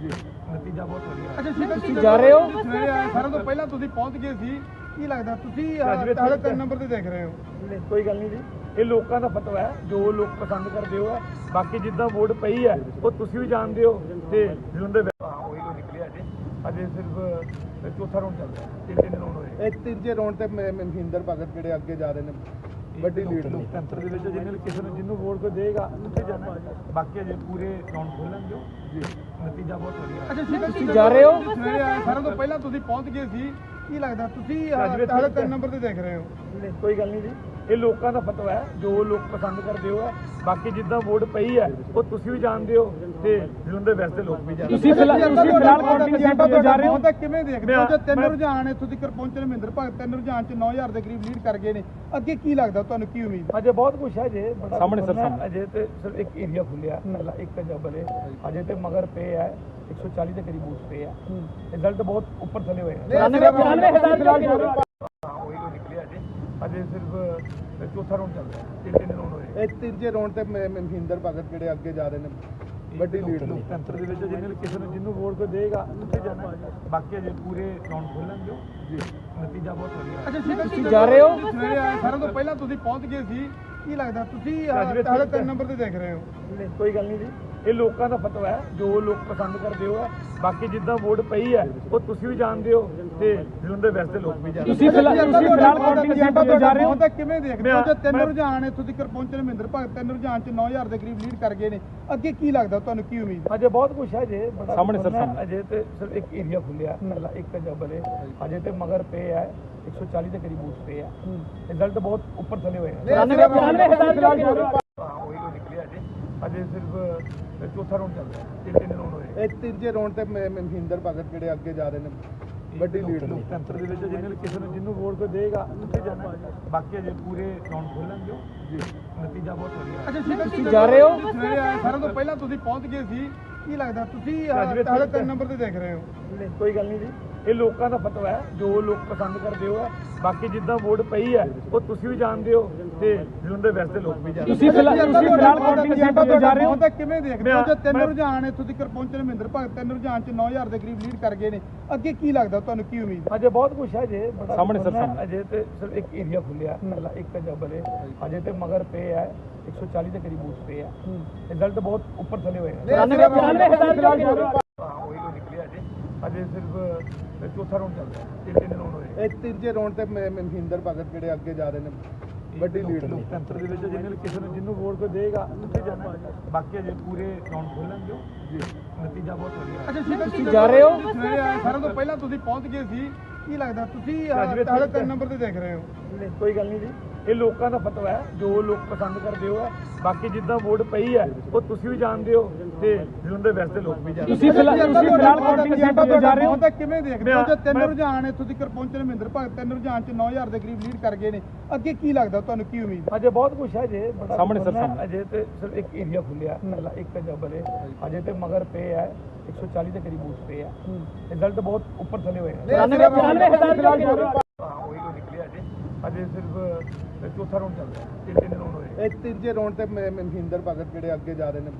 ਜੀ ਨਤੀਜਾ ਬਹੁਤ ਵਧੀਆ ਅੱਛਾ ਠੀਕ ਹੈ? ਤੁਸੀਂ ਜਾ ਰਹੇ ਹੋ? ਸਵੇਰੇ ਆਏ ਸਾਰਿਆਂ ਤੋਂ ਪਹਿਲਾਂ ਤੁਸੀਂ ਪਹੁੰਚ ਗਏ ਸੀ। ਕੀ ਲੱਗਦਾ ਤੁਸੀਂ ਅੱਜ ਵੀ ਹਾਲੇ ਠੀਕ ਤਿੰਨ ਹੈ। ਨੰਬਰ ਤੇ ਦੇਖ ਰਹੇ ਹੋ? ਨਹੀਂ ਕੋਈ ਗੱਲ ਨਹੀਂ ਜੀ। ਇਹ ਲੋਕਾਂ ਦਾ ਫਤਵਾ ਹੈ ਜੋ ਲੋਕ ਪਸੰਦ ਕਰਦੇ ਹੋ ਹੈ। ਬਾਕੀ ਜਿੱਦਾਂ ਵੋਟ ਪਈ ਹੈ ਉਹ ਤੁਸੀਂ ਵੀ ਜਾਣਦੇ ਹੋ ਤੇ ਜਲੰਧਰ ਵਿੱਚ ਹਾਂ ਉਹੀ ਤੋਂ ਨਿਕਲਿਆ ਜੀ ਅਜੇ ਸਿਰਫ ਅ, ਚੌਥਾ ਰਾਉਂਡ ਚੱਲ ਰਿਹਾ ਤਿੰਨ ਤਿੰਨ ਰਾਉਂਡ ਹੋਏ। ਇਹ ਤੀਜੇ ਰੌਂਡ ਤੇ ਮ- ਮਹਿੰਦਰ ਭਗਤ ਜਿਹੜੇ ਅੱਗੇ ਜਾ ਰਹੇ ਨੇ ਵੱਡੀ ਲੀਡ ਨੂੰ ਲੋਕਤੰਤਰ ਦੇ ਵਿੱਚ ਜਿਹਨੇ ਕਿਸੇ ਨੂੰ ਜਿਹਨੂੰ ਵੋਟ ਕੋਈ ਦੇਗਾ ਉੱਥੇ ਜਾਣਾ ਬਾਕੀ ਅਜੇ ਪੂਰੇ ਰਾਉਂਡ ਖੋਲਣਗੇ ਜੀ ਨਤੀਜਾ ਬਹੁਤ ਵਧੀਆ ਅੱਛਾ ਠੀਕ ਹੈ ਤੁਸੀਂ ਜਾ ਰਹੇ ਹੋ? ਸਵੇਰੇ ਆਏ ਸਾਰਿਆਂ ਤੋਂ ਪਹਿਲਾਂ ਤੁਸੀਂ ਪਹੁੰਚ ਗਏ ਸੀ। ਕੀ ਲੱਗਦਾ ਤੁਸੀਂ ਅੱਜ ਵੀ ਹਾਲੇ ਠੀਕ ਤਿੰਨ ਹੈ। ਨੰਬਰ ਤੇ ਦੇਖ ਰਹੇ ਹੋ? ਨਹੀਂ ਕੋਈ ਗੱਲ ਨਹੀਂ ਜੀ। ਇਹ ਲੋਕਾਂ ਦਾ ਫਤਵਾ ਹੈ ਜੋ ਲੋਕ ਪਸੰਦ ਕਰਦੇ ਹੋ ਹੈ ਬਾਕੀ ਜਿੱਦਾਂ ਵੋਟ ਪਈ ਹੈ ਉਹ ਤੁਸੀਂ ਵੀ ਜਾਣਦੇ ਹੋ ਤੇ ਜਲੰਧਰ ਵੈਸਟ ਦੇ ਲੋਕ ਵੀ ਜਾਣਦੇ ਤੁਸੀਂ ਫਿਲਹਾਲ ਤੁਸੀਂ ਫਿਲਹਾਲ ਕਾਊਂਟਿੰਗ ਸੈਂਟਰ ਤੇ ਜਾ ਰਹੇ ਹੋ? ਤਾਂ ਕਿਵੇਂ ਦੇਖਦੇ ਹੋ? ਮੈਂ- ਜੇ ਤਿੰਨ ਮੈਂ- ਰੁਝਾਨ ਇੱਥੋਂ ਤੱਕ ਪਹੁੰਚੇ ਨੇ ਮਹਿੰਦਰ ਭਗਤ ਤਿੰਨ ਰੁਝਾਨ ਚ 9000 ਦੇ ਕਰੀਬ ਲੀਡ ਕਰ ਗਏ ਨੇ। ਅੱਗੇ ਕੀ ਲੱਗਦਾ ਤੁਹਾਨੂੰ ਕੀ ਉਮੀਦ ਹੈ? ਅਜੇ ਬਹੁਤ ਕੁਛ ਹੈ ਜੇ ਬੜਾ ਸਾਹਮਣੇ ਕੁਛ ਸਰ, ਹੈ। ਸਾਹਮਣੇ। ਅਜੇ ਤੇ ਸਿਰਫ ਇੱਕ ਏਰੀਆ ਖੁੱਲਿਆ ਪਹਿਲਾ ਇੱਕ ਜਬਲ ਹੈ ਅਜੇ ਤੇ ਮਗਰ ਪੇ ਹੈ 140 ਦੇ ਕਰੀਬ ਬੂਥ ਪੇ ਹੈ। ਰਿਜ਼ਲਟ ਬਹੁਤ ਉੱਪਰ ਥੱਲੇ ਹੋਏ ਹੈ ਚੁਰਾਨਵੇਂ ਚੁਰਾਨਵੇਂ ਹਜ਼ਾਰ ਫਿਲਹਾਲ ਜੋ ਹਾਂ ਉਹੀ ਤੋਂ ਨਿਕਲਿਆ ਜੀ। ਅਜੇ ਸਿਰਫ ਚੌਥਾ ਰਾਉਂਡ ਚੱਲ ਰਿਹਾ ਤਿੰਨ ਤਿੰਨ ਰਾਉਂਡ ਹੋਏ। ਇਹ ਤੀਜੇ ਰੌਂਡ ਤੇ ਮਹਿੰਦਰ ਭਗਤ ਜਿਹੜੇ ਅੱਗੇ ਜਾ ਰਹੇ ਨੇ ਵੱਡੀ ਲੀਡ ਨੂੰ। ਲੋਕਤੰਤਰ ਦੇ ਵਿੱਚ ਜਿਹਨੇ ਕਿਸੇ ਨੂੰ ਜਿਹਨੂੰ ਵੋਟ ਕੋਈ ਦੇਗਾ ਉੱਥੇ ਜਾਣਾ। ਬਾਕੀ ਅਜੇ ਪੂਰੇ ਰਾਉਂਡ ਖੋਲਣਗੇ। ਜੀ। ਨਤੀਜਾ ਬਹੁਤ ਵਧੀਆ ਅੱਛਾ ਤੁਸੀਂ ਜਾ ਰਹੇ ਹੋ? ਸਵੇਰੇ ਆਏ ਸਾਰਿਆਂ ਤੋਂ ਪਹਿਲਾਂ ਤੁਸੀਂ ਪਹੁੰਚ ਗਏ ਸੀ। ਕੀ ਲੱਗਦਾ ਤੁਸੀਂ ਹਾਲੇ ਠੀਕ ਤਿੰਨ ਹੈ। ਨੰਬਰ ਤੇ ਦੇਖ ਰਹੇ ਹੋ। ਕੋਈ ਗੱਲ ਨਹੀਂ ਜੀ। ਇਹ ਲੋਕਾਂ ਦਾ ਫਤਵਾ ਹੈ ਜੋ ਲੋਕ ਪਸੰਦ ਕਰਦੇ ਹੋ ਹੈ। ਬਾਕੀ ਜਿੱਦਾਂ ਵੋਟ ਪਈ ਹੈ ਉਹ ਤੁਸੀਂ ਵੀ ਜਾਣਦੇ ਹੋ ਤੇ ਜਲੰਧਰ ਵੈਸਟ ਦੇ ਲੋਕ ਵੀ ਜਾਣਦੇ ਤੁਸੀਂ ਫਿਲਹਾਲ ਤੁਸੀਂ ਫਿਲਹਾਲ ਕਾਊਂਟਿੰਗ ਸੈਂਟਰ ਤੇ ਜਾ ਰਹੇ ਹੋ? ਤਾਂ ਕਿਵੇਂ ਦੇਖਦੇ ਹੋ? ਜੇ ਤਿੰਨ ਰੁਝਾਨ ਇੱਥੋਂ ਤੱਕ ਪਹੁੰਚੇ ਨੇ ਮਹਿੰਦਰ ਭਗਤ ਤਿੰਨ ਰੁਝਾਨ ਚ 9000 ਦੇ ਕਰੀਬ ਲੀਡ ਕਰ ਗਏ ਨੇ। ਅੱਗੇ ਕੀ ਲੱਗਦਾ ਤੁਹਾਨੂੰ ਕੀ ਉਮੀਦ? ਹੈ ਅਜੇ ਬਹੁਤ ਕੁਛ ਹੈ ਜੇ ਸਾਹਮਣੇ ਸਰ, ਹੈ। ਸਾਹਮਣੇ। ਅਜੇ ਤੇ ਸਿਰਫ ਇੱਕ ਏਰੀਆ ਖੁੱਲਿਆ ਪਹਿਲਾ ਇੱਕ ਜਬਲ ਹੈ ਅਜੇ ਤੇ ਮਗਰ ਪੇ ਹੈ 140 ਦੇ ਕਰੀਬ ਬੂਥ ਪੇ ਹੈ। ਰਿਜ਼ਲਟ ਬਹੁਤ ਉੱਪਰ ਥੱਲੇ ਹੋਏ ਹੈ। ਚੁਰਾਨਵੇਂ ਚੁਰਾਨਵੇਂ ਹਜ਼ਾਰ ਜੋ ਹਾਂ ਉਹੀ ਤੋਂ ਨਿਕਲਿਆ ਜੀ ਅਜੇ ਸਿਰਫ ਚੌਥਾ ਰਾਉਂਡ ਚੱਲ ਰਿਹਾ ਤਿੰਨ ਤਿੰਨ ਰਾਉਂਡ ਹੋਏ। ਇਹ ਤੀਜੇ ਰੌਂਡ ਤੇ ਮ- ਮਹਿੰਦਰ ਭਗਤ ਜਿਹੜੇ ਅੱਗੇ ਜਾ ਰਹੇ ਨੇ। ਵੱਡੀ ਲੀਡ ਨੂੰ। ਲੋਕਤੰਤਰ ਦੇ ਵਿੱਚ ਜਿਹਨੇ ਕਿਸੇ ਨੂੰ ਜਿਹਨੂੰ ਵੋਟ ਕੋਈ ਦੇਗਾ ਉੱਥੇ ਜਾਣਾ। ਬਾਕੀ ਅਜੇ ਪੂਰੇ ਰਾਉਂਡ ਖੋਲਣਗੇ ਜੀ। ਨਤੀਜਾ ਬਹੁਤ ਵਧੀਆ ਅੱਛਾ ਹੈ ਤੁਸੀਂ ਜਾ ਰਹੇ ਹੋ? ਸਵੇਰੇ ਆਏ ਸਾਰਿਆਂ ਤੋਂ ਪਹਿਲਾਂ ਤੁਸੀਂ ਪਹੁੰਚ ਗਏ ਸੀ। ਕੀ ਲੱਗਦਾ? ਤੁਸੀਂ ਹਾਲੇ ਤਿੰਨ। ਨੰਬਰ ਤੇ ਦੇਖ ਰਹੇ ਹੋ। ਕੋਈ ਗੱਲ ਨਹੀਂ ਜੀ। ਇਹ ਲੋਕਾਂ ਦਾ ਫਤਵਾ ਹੈ ਜੋ ਲੋਕ ਪਸੰਦ ਕਰਦੇ ਹੋ ਹੈ। ਬਾਕੀ ਜਿੱਦਾਂ ਵੋਟ ਪਈ ਹੈ ਉਹ ਤੁਸੀਂ ਵੀ ਜਾਣਦੇ ਹੋ ਤੇ ਜਲੰਧਰ ਵੈਸਟ ਦੇ ਲੋਕ ਵੀ ਜਾਣਦੇ ਤੁਸੀਂ ਫਿਲਹਾਲ ਤੁਸੀਂ ਫਿਲਹਾਲ ਕਾਊਂਟਿੰਗ ਸੈਂਟਰ ਤੇ ਜਾ ਰਹੇ ਹੋ। ਤਾਂ ਕਿਵੇਂ ਦੇਖਦੇ ਹੋ? ਜੇ ਤਿੰਨ ਰੁਝਾਨ ਇੱਥੋਂ ਤੱਕ ਪਹੁੰਚੇ ਮਹਿੰਦਰ ਭਗਤ ਤਿੰਨ ਰੁਝਾਨ ਚ 9000 ਦੇ ਕਰੀਬ ਲੀਡ ਕਰ ਗਏ ਨੇ। ਅੱਗੇ ਕੀ ਲੱਗਦਾ ਤੁਹਾਨੂੰ ਕੀ ਉਮੀਦ? ਹੈ ਅਜੇ ਬਹੁਤ ਕੁਛ ਹੈ ਜੇ ਬੜਾ ਸਾਹਮਣੇ ਸਰ। ਅਜੇ ਤੇ ਸਿਰਫ ਇੱਕ ਏਰੀਆ ਖੁੱਲਿਆ ਪਹਿਲਾ ਇੱਕ ਜਬਲ ਹੈ ਅਜੇ ਤੇ ਮਗਰ ਪੇ ਹੈ 140 ਦੇ ਕਰੀਬ ਬੂਥ ਪੇ ਹੈ। ਰਿਜ਼ਲਟ ਬਹੁਤ ਉੱਪਰ ਥੱਲੇ ਹੋਏ ਹੈ ਚੁਰਾਨਵੇਂ ਚੁਰਾਨਵੇਂ ਹਜ਼ਾਰ ਜੋ ਹਾਂ ਉਹੀ ਤੋਂ ਨਿਕਲਿਆ ਜੀ ਅਜੇ ਸਿਰਫ ਚੌਥਾ ਰਾਉਂਡ ਚੱਲ ਰਿਹਾ ਤਿੰਨ ਤਿੰਨ ਰਾਉਂਡ ਹੋਏ ਇਹ ਤੀਜੇ ਰੌਂਡ ਤੇ ਮ- ਮਹਿੰਦਰ ਭਗਤ ਜਿਹੜੇ ਅੱਗੇ ਜਾ ਰਹੇ ਨੇ ਵੱਡੀ ਲੀਡ ਨੂੰ। ਲੋਕਤੰਤਰ ਦੇ ਵਿੱਚ ਜਿਹਨੇ ਕਿਸੇ ਨੂੰ ਜਿਹਨੂੰ ਵੋਟ ਕੋਈ ਦੇਗਾ ਉੱਥੇ ਜਾਣਾ ਬਾਕੀ ਅਜੇ ਪੂਰੇ ਰਾਉਂਡ ਖੋਲਣਗੇ ਜੀ। ਨਤੀਜਾ ਬਹੁਤ ਵਧੀਆ ਅੱਛਾ ਹੈ? ਤੁਸੀਂ ਜਾ ਰਹੇ ਹੋ? ਸਾਰਿਆਂ ਤੋਂ ਪਹਿਲਾਂ ਤੁਸੀਂ ਪਹੁੰਚ ਗਏ ਸੀ। ਕੀ ਲੱਗਦਾ ਤੁਸੀਂ ਹਾਲੇ ਠੀਕ ਤਿੰਨ ਹੈ। ਨੰਬਰ ਤੇ ਦੇਖ ਰਹੇ ਹੋ। ਕੋਈ ਗੱਲ ਨਹੀਂ ਜੀ। ਇਹ ਲੋਕਾਂ ਦਾ ਫਤਵਾ ਹੈ ਜੋ ਲੋਕ ਪਸੰਦ ਕਰਦੇ ਹੋ ਹੈ। ਬਾਕੀ ਜਿੱਦਾਂ ਵੋਟ ਪਈ ਹੈ ਉਹ ਤੁਸੀਂ ਵੀ ਜਾਣਦੇ ਹੋ ਤੇ ਵੈਸਟ ਦੇ ਲੋਕ ਵੀ ਜਾਣਦੇ ਤੁਸੀਂ ਫਿਲਹਾਲ ਤੁਸੀਂ ਫਿਲਹਾਲ ਕਾਊਂਟਿੰਗ ਸੈਂਟਰ ਤੇ ਜਾ ਰਹੇ ਹੋ? ਤਾਂ ਕਿਵੇਂ ਦੇਖਦੇ ਹੋ? ਜੇ ਤਿੰਨ ਰੁਝਾਨ ਇੱਥੋਂ ਤੱਕ ਪਹੁੰਚੇ ਨੇ ਮਹਿੰਦਰ ਭਗਤ ਤਿੰਨ ਰੁਝਾਨ ਚ 9000 ਦੇ ਕਰੀਬ ਲੀਡ ਕਰ ਗਏ ਨੇ। ਅੱਗੇ ਕੀ ਲੱਗਦਾ ਤੁਹਾਨੂੰ ਕੀ ਉਮੀਦ? ਹੈ ਅਜੇ ਬਹੁਤ ਕੁਛ ਹੈ ਜੇ ਬੜਾ ਸਾਹਮਣੇ ਸਰ। ਸਾਹਮਣੇ। ਅਜੇ ਤੇ ਸਿਰਫ ਇੱਕ ਏਰੀਆ ਖੁੱਲਿਆ ਪਹਿਲਾ ਇੱਕ ਜਬਲ ਹੈ ਅਜੇ ਤੇ ਮਗਰ ਪੇ ਹੈ 140 ਦੇ ਕਰੀਬ ਬੂਥ ਪੇ ਹੈ। ਰਿਜ਼ਲਟ ਬਹੁਤ ਉੱਪਰ ਥੱਲੇ ਹੋਏ ਹੈ। ਚੁਰਾਨਵੇਂ ਚੁਰਾਨਵੇਂ ਹਜ਼ਾਰ ਜੋ ਹਾਂ। ਉਹੀ ਤੋਂ ਨਿਕਲਿਆ ਜੀ ਅਜੇ ਸਿਰਫ ਚੌਥਾ ਰਾਉਂਡ ਚੱਲ ਰਿਹਾ ਤਿੰਨ ਤਿੰਨ ਰਾਉਂਡ ਹੋਏ। ਇਹ ਤੀਜੇ ਰੌਂਡ ਤੇ ਮ- ਮਹਿੰਦਰ ਭਗਤ ਜਿਹੜੇ ਅੱਗੇ ਜਾ ਰਹੇ ਨੇ।